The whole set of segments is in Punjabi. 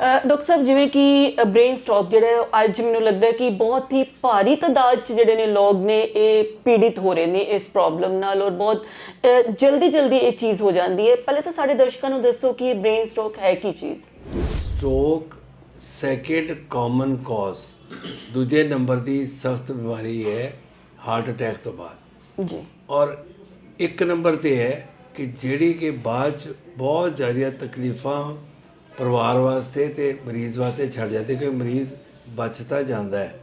ਡਾਕਟਰ ਸਾਹਿਬ ਜਿਵੇਂ ਕਿ ਬ੍ਰੇਨ ਸਟ੍ਰੋਕ ਜਿਹੜਾ ਅੱਜ ਮੈਨੂੰ ਲੱਗਦਾ ਕਿ ਬਹੁਤ ਹੀ ਭਾਰੀ ਤਾਦਾਦ ਚ ਜਿਹੜੇ ਨੇ ਲੋਕ ਨੇ ਇਹ ਪੀੜਿਤ ਹੋ ਰਹੇ ਨੇ ਇਸ ਪ੍ਰੋਬਲਮ ਨਾਲ ਔਰ ਬਹੁਤ ਜਲਦੀ ਜਲਦੀ ਇਹ ਚੀਜ਼ ਹੋ ਜਾਂਦੀ ਹੈ। ਪਹਿਲੇ ਤਾਂ ਸਾਡੇ ਦਰਸ਼ਕਾਂ ਨੂੰ ਦੱਸੋ ਕਿ ਬ੍ਰੇਨ ਸਟ੍ਰੋਕ ਹੈ ਕੀ ਚੀਜ਼? ਸਟ੍ਰੋਕ ਸੈਕਿੰਡ ਕਾਮਨ ਕਾਜ਼ ਦੂਜੇ ਨੰਬਰ ਦੀ ਸਖਤ ਬਿਮਾਰੀ ਹੈ ਹਾਰਟ ਅਟੈਕ ਤੋਂ ਬਾਅਦ। ਜੀ। ਔਰ ਇੱਕ ਨੰਬਰ ਤੇ ਹੈ ਕਿ ਜਿਹੜੀ ਕਿ ਬਾਅਦ ਚ ਬਹੁਤ ਜ਼ਿਆਦਾ ਤਕਲੀਫਾਂ ਪਰਿਵਾਰ ਵਾਸਤੇ ਤੇ ਮਰੀਜ਼ ਵਾਸਤੇ ਛੱਡ ਜਾਂਦੇ ਕਿ ਮਰੀਜ਼ ਬਚਤਾ ਜਾਂਦਾ ਹੈ।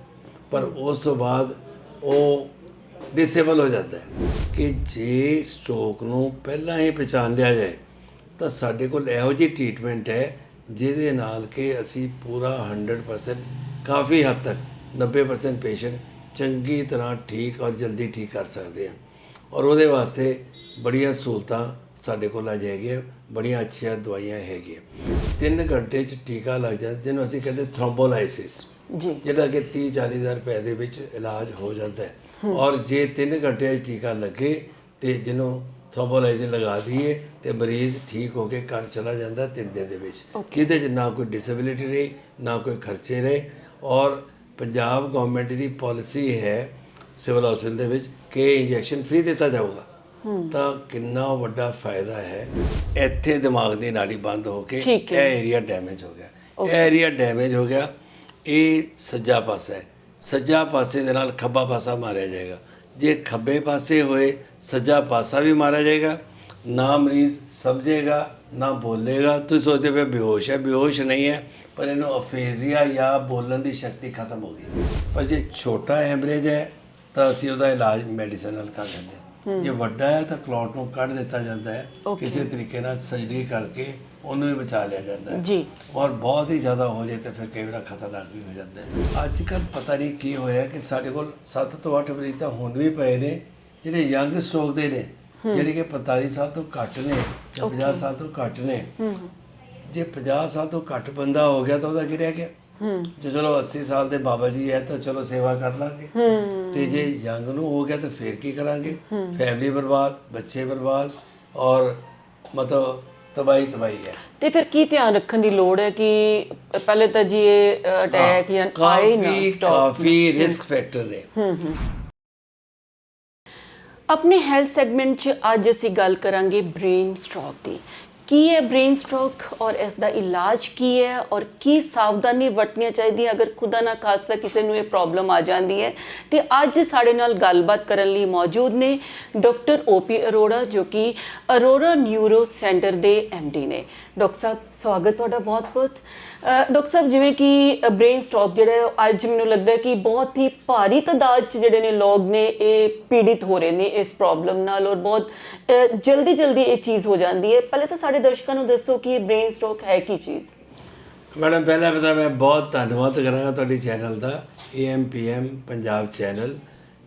ਪਰ ਉਸ ਤੋਂ ਬਾਅਦ ਉਹ ਡਿਸੇਬਲ ਹੋ ਜਾਂਦਾ ਹੈ ਕਿ ਜੇ ਸਟ੍ਰੋਕ ਨੂੰ ਪਹਿਲਾਂ ਹੀ ਪਛਾਣ ਲਿਆ ਜਾਏ, ਤਾਂ ਸਾਡੇ ਕੋਲ ਇਹੋ ਜਿਹੀ ਟ੍ਰੀਟਮੈਂਟ ਹੈ ਜਿਹਦੇ ਨਾਲ ਕਿ ਅਸੀਂ ਪੂਰਾ 100% ਕਾਫੀ ਹੱਦ ਤੱਕ 90% ਪੇਸ਼ੈਂਟ ਚੰਗੀ ਤਰ੍ਹਾਂ ਠੀਕ ਔਰ ਜਲਦੀ ਠੀਕ ਕਰ ਸਕਦੇ ਹਾਂ। ਔਰ ਉਹਦੇ ਵਾਸਤੇ ਬੜੀਆਂ ਸਹੂਲਤਾਂ ਸਾਡੇ ਕੋਲ ਅੱਜ ਹੈਗੀਆਂ ਬੜੀਆਂ ਅੱਛੀਆਂ ਦਵਾਈਆਂ ਹੈਗੀਆਂ। 3 ਘੰਟੇ ਚ ਟੀਕਾ ਲੱਗ ਜਾਂਦਾ ਜਿਹਨੂੰ ਅਸੀਂ ਕਹਿੰਦੇ ਥ੍ਰੋਮਬੋਲਾਈਸਿਸ ਜੀ। ਜਿਹੜਾ ਕਿ 30 40 ਹਜ਼ਾਰ ਰੁਪਏ ਦੇ ਵਿੱਚ ਇਲਾਜ ਹੋ ਜਾਂਦਾ ਹੈ। ਔਰ ਜੇ 3 ਘੰਟੇ 'ਚ ਟੀਕਾ ਲੱਗੇ ਤੇ ਜਿਹਨੂੰ ਥ੍ਰੋਮਬੋਲਾਈਜ਼ਿਨ ਲਗਾ ਦਈਏ ਤੇ ਮਰੀਜ਼ ਠੀਕ ਹੋ ਕੇ ਘਰ ਚਲਾ ਜਾਂਦਾ ਤਿੰਨ ਦਿਨ ਦੇ ਵਿੱਚ। ਕਿਤੇ 'ਚ ਨਾ ਕੋਈ ਡਿਸੇਬਿਲਿਟੀ ਰਹੀ ਨਾ ਕੋਈ ਖਰਚੇ ਰਹੇ। ਔਰ ਪੰਜਾਬ ਗਵਰਨਮੈਂਟ ਦੀ ਪਾਲਿਸੀ ਹੈ ਸਿਵਲ ਹਸਪੀਟਲ ਦੇ ਵਿੱਚ ਕਿ ਇੰਜੈਕਸ਼ਨ ਫ੍ਰੀ ਦਿੱਤਾ ਜਾਊਗਾ। ਤਾਂ ਕਿੰਨਾ ਵੱਡਾ ਫਾਇਦਾ ਹੈ ਇੱਥੇ ਦਿਮਾਗ ਦੀ ਨਾੜੀ ਬੰਦ ਹੋ ਕੇ ਇਹ ਏਰੀਆ ਡੈਮੇਜ ਹੋ ਗਿਆ। ਇਹ ਏਰੀਆ ਡੈਮੇਜ ਹੋ ਗਿਆ। ਇਹ ਸੱਜਾ ਪਾਸਾ ਹੈ। ਸੱਜਾ ਪਾਸੇ ਦੇ ਨਾਲ ਖੱਬਾ ਪਾਸਾ ਮਾਰਿਆ ਜਾਏਗਾ। ਜੇ ਖੱਬੇ ਪਾਸੇ ਹੋਏ ਸੱਜਾ ਪਾਸਾ ਵੀ ਮਾਰਿਆ ਜਾਏਗਾ। ਨਾ ਮਰੀਜ਼ ਸਮਝੇਗਾ ਨਾ ਬੋਲੇਗਾ। ਤੁਸੀਂ ਸੋਚਦੇ ਪਏ ਬੇਹੋਸ਼ ਹੈ। ਬੇਹੋਸ਼ ਨਹੀਂ ਹੈ ਪਰ ਇਹਨੂੰ ਅਫੇਜ਼ੀਆ ਜਾਂ ਬੋਲਣ ਦੀ ਸ਼ਕਤੀ ਖਤਮ ਹੋ ਗਈ। ਪਰ ਜੇ ਛੋਟਾ ਹੈਮਰੇਜ ਹੈ ਤਾਂ ਅਸੀਂ ਉਹਦਾ ਇਲਾਜ ਮੈਡੀਸਨ ਨਾਲ ਕਰ ਦਿੰਦੇ ਹਾਂ। ਜੇ ਵੱਡਾ ਹੈ ਤਾਂ ਕਲੌਟ ਨੂੰ ਕੱਢ ਦਿੱਤਾ ਜਾਂਦਾ ਹੈ। ਕਿਸੇ ਤਰੀਕੇ ਨਾਲ ਸਰਜਰੀ ਕਰਕੇ ਉਹਨੂੰ ਵੀ ਬਚਾ ਲਿਆ ਜਾਂਦਾ ਹੈ। ਜੀ। ਔਰ ਬਹੁਤ ਹੀ ਜ਼ਿਆਦਾ ਹੋ ਜਾਏ ਤਾਂ ਫਿਰ ਕਈ ਵਾਰ ਖਤਰਨਾਕ ਵੀ ਹੋ ਜਾਂਦਾ ਹੈ। ਅੱਜ ਕੱਲ ਪਤਾ ਨਹੀਂ ਕੀ ਹੋਇਆ ਕਿ ਸਾਡੇ ਕੋਲ 7 ਤੋਂ 8 ਮਰੀਜ਼ ਤਾਂ ਹੁਣ ਵੀ ਪਏ ਨੇ ਜਿਹੜੇ ਯੰਗ ਸਟ੍ਰੋਕ ਦੇ ਨੇ ਜਿਹੜੇ ਕਿ 45 ਸਾਲ ਤੋਂ ਘੱਟ ਨੇ ਜਾਂ 50 ਸਾਲ ਤੋਂ ਘੱਟ ਨੇ। ਜੇ 50 ਸਾਲ ਤੋਂ ਘੱਟ ਬੰਦਾ ਹੋ ਗਿਆ ਤਾਂ ਉਹਦਾ ਕੀ ਰਹਿ ਗਿਆ। ਜੇ ਚਲੋ 80 ਸਾਲ ਦੇ ਬਾਬਾ ਜੀ ਹੈ ਤਾਂ ਚਲੋ ਸੇਵਾ ਕਰ ਲਾਂਗੇ। ਤੇ ਜੇ ਯੰਗ ਨੂੰ ਹੋ ਗਿਆ ਤਾਂ ਫਿਰ ਕੀ ਕਰਾਂਗੇ? ਫੈਮਿਲੀ ਬਰਬਾਦ ਬੱਚੇ ਬਰਬਾਦ ਔਰ ਮਤਲਬ ਤਬਾਈ ਤਬਾਈ ਹੈ ਤੇ ਫਿਰ ਕੀ ਧਿਆਨ ਰੱਖਣ ਦੀ ਲੋੜ ਹੈ ਕਿ ਪਹਿਲੇ ਤਾਂ ਜੀ ਇਹ ਅਟੈਕ ਜਾਂ ਆਏ ਨਾ ਸਟਾਪ ਕਾਫੀ ਰਿਸਕ ਫੈਕਟਰ ਨੇ। ਆਪਣੇ ਹੈਲਥ ਸੈਗਮੈਂਟ 'ਚ ਅੱਜ ਅਸੀਂ ਗੱਲ ਕਰਾਂਗੇ ਬ੍ਰੇਨ ਸਟ੍ਰੋਕ ਦੀ। ਕੀ ਹੈ ਬ੍ਰੇਨ ਸਟ੍ਰੋਕ ਔਰ ਇਸ ਦਾ ਇਲਾਜ ਕੀ ਹੈ ਔਰ ਕੀ ਸਾਵਧਾਨੀ ਵਰਤਣੀਆਂ ਚਾਹੀਦੀਆਂ? ਅਗਰ ਖੁਦਾ ਨਾ ਖਾਸਤਾ ਕਿਸੇ ਨੂੰ ਇਹ ਪ੍ਰੋਬਲਮ ਆ ਜਾਂਦੀ ਹੈ। ਤੇ ਅੱਜ ਸਾਡੇ ਨਾਲ ਗੱਲਬਾਤ ਕਰਨ ਲਈ ਮੌਜੂਦ ਨੇ ਡਾਕਟਰ ਓਪੀ ਅਰੋੜਾ, ਜੋ ਕਿ ਅਰੋੜਾ ਨਿਊਰੋ ਸੈਂਟਰ ਦੇ ਡੀ ਨੇ। ਡਾਕਟਰ ਸਾਹਿਬ, ਸਵਾਗਤ ਤੁਹਾਡਾ ਬਹੁਤ-ਬਹੁਤ। ਡਾਕਟਰ ਸਾਹਿਬ, ਜਿਵੇਂ ਕਿ ਬ੍ਰੇਨ ਸਟ੍ਰੋਕ ਜਿਹੜਾ ਅੱਜ ਮੈਨੂੰ ਲੱਗਦਾ ਕਿ ਬਹੁਤ ਹੀ ਭਾਰੀ ਤਾਦਾਦ ਚ ਜਿਹੜੇ ਨੇ ਲੋਕ ਨੇ, ਇਹ ਪੀੜਿਤ ਹੋ ਰਹੇ ਨੇ ਇਸ ਪ੍ਰੋਬਲਮ ਨਾਲ ਔਰ ਬਹੁਤ ਜਲਦੀ ਜਲਦੀ ਇਹ ਚੀਜ਼ ਹੋ ਜਾਂਦੀ ਹੈ। ਪਹਿਲੇ ਤਾਂ ਸਾਡੇ ਦਰਸ਼ਕਾਂ ਨੂੰ ਦੱਸੋ ਕਿ ਇਹ ਬ੍ਰੇਨ ਸਟ੍ਰੋਕ ਹੈ ਕੀ ਚੀਜ਼? ਮੈਡਮ, ਪਹਿਲਾਂ ਪਤਾ ਮੈਂ ਬਹੁਤ ਧੰਨਵਾਦ ਕਰਾਂਗਾ ਤੁਹਾਡੇ ਚੈਨਲ ਦਾ AMPM ਪੰਜਾਬ ਚੈਨਲ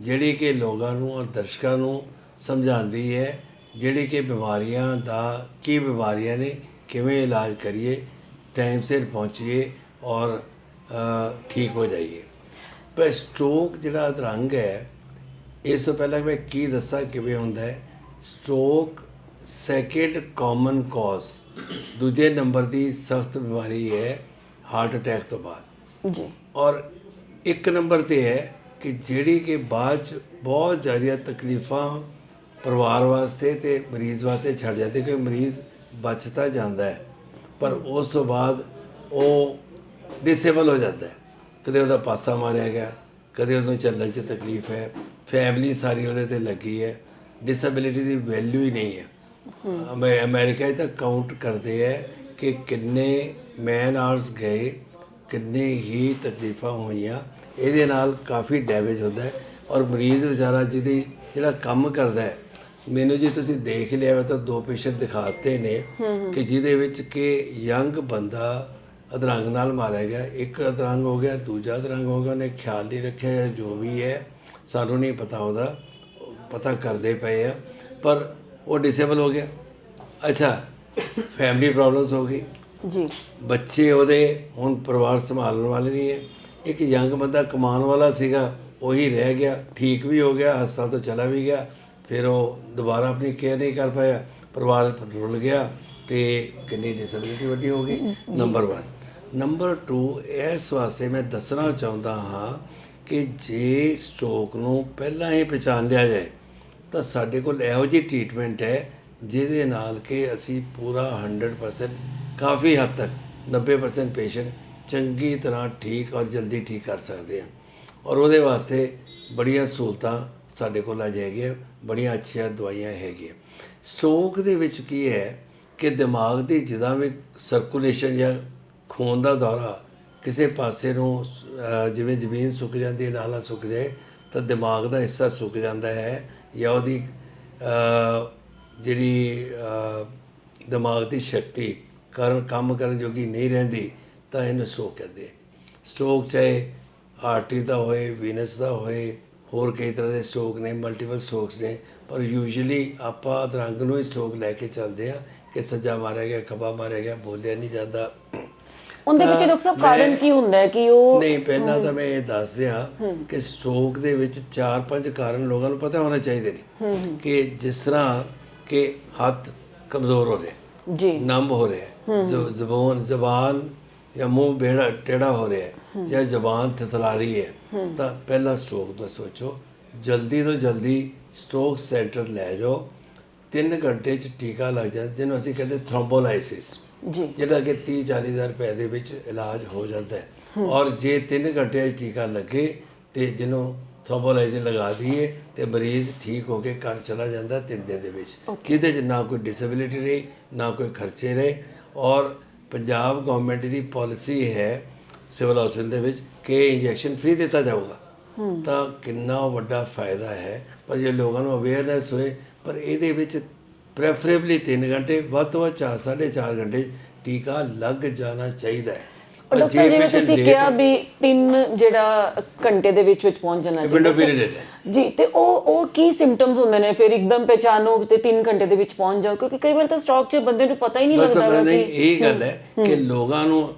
ਜਿਹੜੀ ਕਿ ਲੋਕਾਂ ਨੂੰ ਔਰ ਦਰਸ਼ਕਾਂ ਨੂੰ ਸਮਝਾਉਂਦੀ ਹੈ ਜਿਹੜੀ ਕਿ ਬਿਮਾਰੀਆਂ ਦਾ, ਕੀ ਬਿਮਾਰੀਆਂ ਨੇ, ਕਿਵੇਂ ਇਲਾਜ ਕਰੀਏ ਟਾਈਮ ਸਿਰ ਪਹੁੰਚੀਏ ਔਰ ਠੀਕ ਹੋ ਜਾਈਏ। ਪਰ ਸਟ੍ਰੋਕ ਜਿਹੜਾ ਅਧਰੰਗ ਹੈ ਇਸ ਤੋਂ ਪਹਿਲਾਂ ਮੈਂ ਕੀ ਦੱਸਾਂ ਕਿਵੇਂ ਹੁੰਦਾ ਹੈ? ਸਟ੍ਰੋਕ ਸੈਕਿੰਡ ਕਾਮਨ ਕਾਜ਼ ਦੂਜੇ ਨੰਬਰ ਦੀ ਸਖਤ ਬਿਮਾਰੀ ਹੈ ਹਾਰਟ ਅਟੈਕ ਤੋਂ ਬਾਅਦ। ਜੀ। ਔਰ ਇੱਕ ਨੰਬਰ ਤੇ ਹੈ ਕਿ ਜਿਹੜੀ ਕਿ ਬਾਅਦ ਚ ਬਹੁਤ ਜ਼ਿਆਦਾ ਤਕਲੀਫਾਂ ਪਰਿਵਾਰ ਵਾਸਤੇ ਤੇ ਮਰੀਜ਼ ਵਾਸਤੇ ਛੱਡ ਜਾਂਦੀ ਕਿ ਮਰੀਜ਼ ਬਚਤਾ ਜਾਂਦਾ ਹੈ। ਪਰ ਉਸ ਤੋਂ ਬਾਅਦ ਉਹ ਡਿਸੇਬਲ ਹੋ ਜਾਂਦਾ ਹੈ। ਕਦੇ ਉਹਦਾ ਪਾਸਾ ਮਾਰਿਆ ਗਿਆ, ਕਦੇ ਉਹਨੂੰ ਚੱਲਣ 'ਚ ਤਕਲੀਫ ਹੈ। ਫੈਮਿਲੀ ਸਾਰੀ ਉਹਦੇ ਤੇ ਲੱਗੀ ਹੈ। ਡਿਸੇਬਿਲਿਟੀ ਦੀ ਵੈਲਿਊ ਹੀ ਨਹੀਂ ਹੈ। ਅਮੇ- ਅਮਰੀਕਾ 'ਚ ਤਾਂ ਕਾਊਂਟ ਕਰਦੇ ਹੈ ਕਿ ਕਿੰਨੇ ਮੈਨ ਆਰਸ ਗਏ, ਕਿੰਨੇ ਹੀ ਤਕਲੀਫਾਂ ਹੋਈਆਂ। ਇਹਦੇ ਨਾਲ ਕਾਫੀ ਡੈਮੇਜ ਹੁੰਦਾ ਹੈ। ਔਰ ਮਰੀਜ਼ ਵਿਚਾਰਾ ਜਿਹਦੀ ਜਿਹੜਾ ਕੰਮ ਕਰਦਾ ਹੈ ਮੈਨੂੰ ਜੀ ਤੁਸੀਂ ਦੇਖ ਲਿਆ ਵਾ ਤਾਂ ਦੋ ਪੇਸ਼ੈਂਟ ਦਿਖਾਤੇ ਨੇ ਕਿ ਜਿਹਦੇ ਵਿੱਚ ਕਿ ਯੰਗ ਬੰਦਾ ਅਧਰੰਗ ਨਾਲ ਮਾਰਿਆ ਗਿਆ ਇੱਕ ਅਧਰੰਗ ਹੋ ਗਿਆ ਦੂਜਾ ਅਧਰੰਗ ਹੋ ਗਿਆ ਉਹਨੇ ਖਿਆਲ ਨਹੀਂ ਰੱਖਿਆ ਜਾਂ ਵੀ ਹੈ ਸਾਨੂੰ ਨਹੀਂ ਪਤਾ ਉਹਦਾ ਪਤਾ ਕਰਦੇ ਪਏ ਆ ਪਰ ਉਹ ਡਿਸੇਬਲ ਹੋ ਗਿਆ। ਅੱਛਾ ਫੈਮਿਲੀ ਪ੍ਰੋਬਲਮਸ ਹੋ ਗਈ। ਜੀ। ਬੱਚੇ ਉਹਦੇ ਹੁਣ ਪਰਿਵਾਰ ਸੰਭਾਲਣ ਵਾਲੇ ਨਹੀਂ ਹੈ। ਇੱਕ ਯੰਗ ਬੰਦਾ ਕਮਾਉਣ ਵਾਲਾ ਸੀਗਾ ਉਹੀ ਰਹਿ ਗਿਆ ਠੀਕ ਵੀ ਹੋ ਗਿਆ ਹਸਪਤਾਲ ਤੋਂ ਚਲਾ ਵੀ ਗਿਆ ਫਿਰ ਉਹ ਦੁਬਾਰਾ ਆਪਣੀ ਕੇਅਰ ਨਹੀਂ ਕਰ ਪਾਇਆ, ਪਰਿਵਾਰ ਰੁਲ ਗਿਆ ਤੇ ਕਿੰਨੀ ਡਿਸੇਬਿਲਿਟੀ ਵੱਡੀ ਹੋ ਗਈ। ਨੰਬਰ 1 ਨੰਬਰ 2 ਇਸ ਵਾਸਤੇ ਮੈਂ ਦੱਸਣਾ ਚਾਹੁੰਦਾ ਹਾਂ ਕਿ ਜੇ ਸਟ੍ਰੋਕ ਨੂੰ ਪਹਿਲਾਂ ਹੀ ਪਛਾਣ ਲਿਆ ਜਾਏ, ਤਾਂ ਸਾਡੇ ਕੋਲ ਇਹੋ ਜਿਹੀ ਟ੍ਰੀਟਮੈਂਟ ਹੈ ਜਿਹਦੇ ਨਾਲ ਕਿ ਅਸੀਂ ਪੂਰਾ 100% ਕਾਫੀ ਹੱਦ ਤੱਕ 90% ਪੇਸ਼ੈਂਟ ਚੰਗੀ ਤਰ੍ਹਾਂ ਠੀਕ ਔਰ ਜਲਦੀ ਠੀਕ ਕਰ ਸਕਦੇ ਹਾਂ। ਔਰ ਉਹਦੇ ਵਾਸਤੇ ਬੜੀਆਂ ਸਹੂਲਤਾਂ ਸਾਡੇ ਕੋਲ ਅੱਜ ਹੈਗੀਆਂ ਬੜੀਆਂ ਅੱਛੀਆਂ ਦਵਾਈਆਂ ਹੈਗੀਆਂ। ਸਟ੍ਰੋਕ ਦੇ ਵਿੱਚ ਕੀ ਹੈ ਕਿ ਦਿਮਾਗ ਦੀ ਜਿੱਦਾਂ ਵੀ ਸਰਕੂਲੇਸ਼ਨ ਜਾਂ ਖੂਨ ਦਾ ਦੌਰਾ ਕਿਸੇ ਪਾਸੇ ਨੂੰ ਜਿਵੇਂ ਜ਼ਮੀਨ ਸੁੱਕ ਜਾਂਦੀ ਹੈ, ਨਾਲਾ ਸੁੱਕ ਜਾਏ, ਤਾਂ ਦਿਮਾਗ ਦਾ ਹਿੱਸਾ ਸੁੱਕ ਜਾਂਦਾ ਹੈ ਜਾਂ ਉਹਦੀ ਜਿਹੜੀ ਦਿਮਾਗ ਦੀ ਸ਼ਕਤੀ ਕਰਨ, ਕੰਮ ਕਰਨ ਜੋਗੀ ਨਹੀਂ ਰਹਿੰਦੀ, ਤਾਂ ਇਹਨੂੰ ਸਟ੍ਰੋਕ ਕਹਿੰਦੇ ਆ। ਸਟ੍ਰੋਕ ਚਾਹੇ ਆਰਟਰੀ ਦਾ ਹੋਏ, ਵੀਨਸ ਦਾ ਹੋਏ ਹੋਰ ਕਈ ਤਰ੍ਹਾਂ ਦੇ ਸਟ੍ਰੋਕ ਨੇ ਮਲਟੀਪਲ ਸਟ੍ਰੋਕਸ ਨੇ ਪਰ ਯੂਜੂਲੀ ਆਪਾਂ ਅਧਰੰਗ ਨੂੰ ਹੀ ਸਟ੍ਰੋਕ ਲੈ ਕੇ ਚੱਲਦੇ ਆ ਕਿ ਸੱਜਾ ਮਾਰਿਆ ਗਿਆ ਖੱਬਾ ਮਾਰਿਆ ਗਿਆ ਬੋਲਿਆ ਨਹੀਂ ਜਾਂਦਾ। ਉਹਦੇ ਵਿੱਚ ਡਾਕਟਰ ਸਾਹਿਬ ਕਾਰਨ ਕੀ ਹੁੰਦਾ ਹੈ ਕਿ ਉਹ ਨਹੀਂ ਪਹਿਲਾਂ ਤਾਂ ਮੈਂ ਇਹ ਦੱਸ ਦਿਆਂ ਕਿ ਸਟ੍ਰੋਕ ਦੇ ਵਿੱਚ ਚਾਰ ਪੰਜ ਕਾਰਨ ਲੋਕਾਂ ਨੂੰ ਪਤਾ ਹੋਣਾ ਚਾਹੀਦੇ ਨੇ ਕਿ ਜਿਸ ਤਰ੍ਹਾਂ ਕਿ ਹੱਥ ਕਮਜ਼ੋਰ ਹੋ ਰਿਹਾ ਜੀ। ਨਮ ਹੋ ਰਿਹਾ ਜ਼ੁਬਾਨ ਜ਼ਬਾਨ ਜਾਂ ਮੂੰਹ ਬੇੜਾ ਟੇੜਾ ਹੋ ਰਿਹਾ ਹੈ। ਜਾਂ ਜ਼ਬਾਨ ਥਥਲਾ ਰਹੀ ਹੈ ਤਾਂ ਪਹਿਲਾ ਸਟ੍ਰੋਕ ਦਾ ਸੋਚੋ। ਜਲਦੀ ਤੋਂ ਜਲਦੀ ਸਟ੍ਰੋਕ ਸੈਂਟਰ ਲੈ ਜਾਓ। 3 ਘੰਟੇ ਚ ਟੀਕਾ ਲੱਗ ਜਾਂਦਾ ਜਿਹਨੂੰ ਅਸੀਂ ਕਹਿੰਦੇ ਥ੍ਰੋਮਬੋਲਾਈਸਿਸ ਜੀ। ਜਿਹੜਾ ਕਿ 30 40 ਹਜ਼ਾਰ ਰੁਪਏ ਦੇ ਵਿੱਚ ਇਲਾਜ ਹੋ ਜਾਂਦਾ ਹੈ। ਔਰ ਜੇ 3 ਘੰਟੇ 'ਚ ਟੀਕਾ ਲੱਗੇ ਤੇ ਜਿਹਨੂੰ ਥ੍ਰੋਮਬੋਲਾਈਜ਼ਿਨ ਲਗਾ ਦਈਏ ਤੇ ਮਰੀਜ਼ ਠੀਕ ਹੋ ਕੇ ਘਰ ਚਲਾ ਜਾਂਦਾ ਤਿੰਨ ਦਿਨ ਦੇ ਵਿੱਚ। ਕਿਤੇ 'ਚ? ਨਾ ਕੋਈ ਡਿਸੇਬਿਲਿਟੀ ਰਹੀ ਨਾ ਕੋਈ ਖਰਚੇ ਰਹੇ। ਔਰ ਪੰਜਾਬ ਗਵਰਨਮੈਂਟ ਦੀ ਪਾਲਿਸੀ ਹੈ ਸਿਵਲ ਹਸਪੀਟਲ ਦੇ ਵਿੱਚ ਕਿ ਇੰਜੈਕਸ਼ਨ ਫ੍ਰੀ ਦਿੱਤਾ ਜਾਊਗਾ। ਤਾਂ ਕਿੰਨਾ ਵੱਡਾ ਫਾਇਦਾ ਹੈ। ਪਰ ਜੇ ਲੋਕਾਂ ਨੂੰ ਅਵੇਅਰਨੈਸ ਹੋਏ ਪਰ ਇਹਦੇ ਵਿੱਚ ਪ੍ਰੈਫਰੇਬਲੀ 3 ਘੰਟੇ ਵੱਧ ਤੋਂ ਵੱਧ 4 4.5 ਘੰਟੇ ਟੀਕਾ ਲੱਗ ਜਾਣਾ ਚਾਹੀਦਾ ਹੈ। ਪਰ ਡਾਕਟਰ ਜਿਵੇਂ ਤੁਸੀਂ ਕਿਹਾ ਵੀ 3 ਜਿਹੜਾ ਘੰਟੇ ਦੇ ਵਿੱਚ ਵਿੱਚ ਪਹੁੰਚ ਜਾਣਾ ਵਿੰਡੋ ਪੀਰੀਅਡ ਹੈ। ਜੀ ਤੇ ਉਹ ਉਹ ਕੀ ਸਿੰਪਟਮਸ ਹੁੰਦੇ ਨੇ? ਫਿਰ ਇੱਕਦਮ ਪਹਿਚਾਨੋ ਤੇ 3 ਘੰਟੇ ਦੇ ਵਿੱਚ ਪਹੁੰਚ ਜਾਓ ਕਿਉਂਕਿ ਕਈ ਵਾਰ ਤਾਂ ਸਟਾਕ 'ਚ ਬੰਦੇ ਨੂੰ ਪਤਾ ਹੀ ਨਹੀਂ ਬਸ ਲੱਗਦਾ ਕਿ ਇਹ ਗੱਲ ਹੈ ਕਿ ਲੋਕਾਂ ਨੂੰ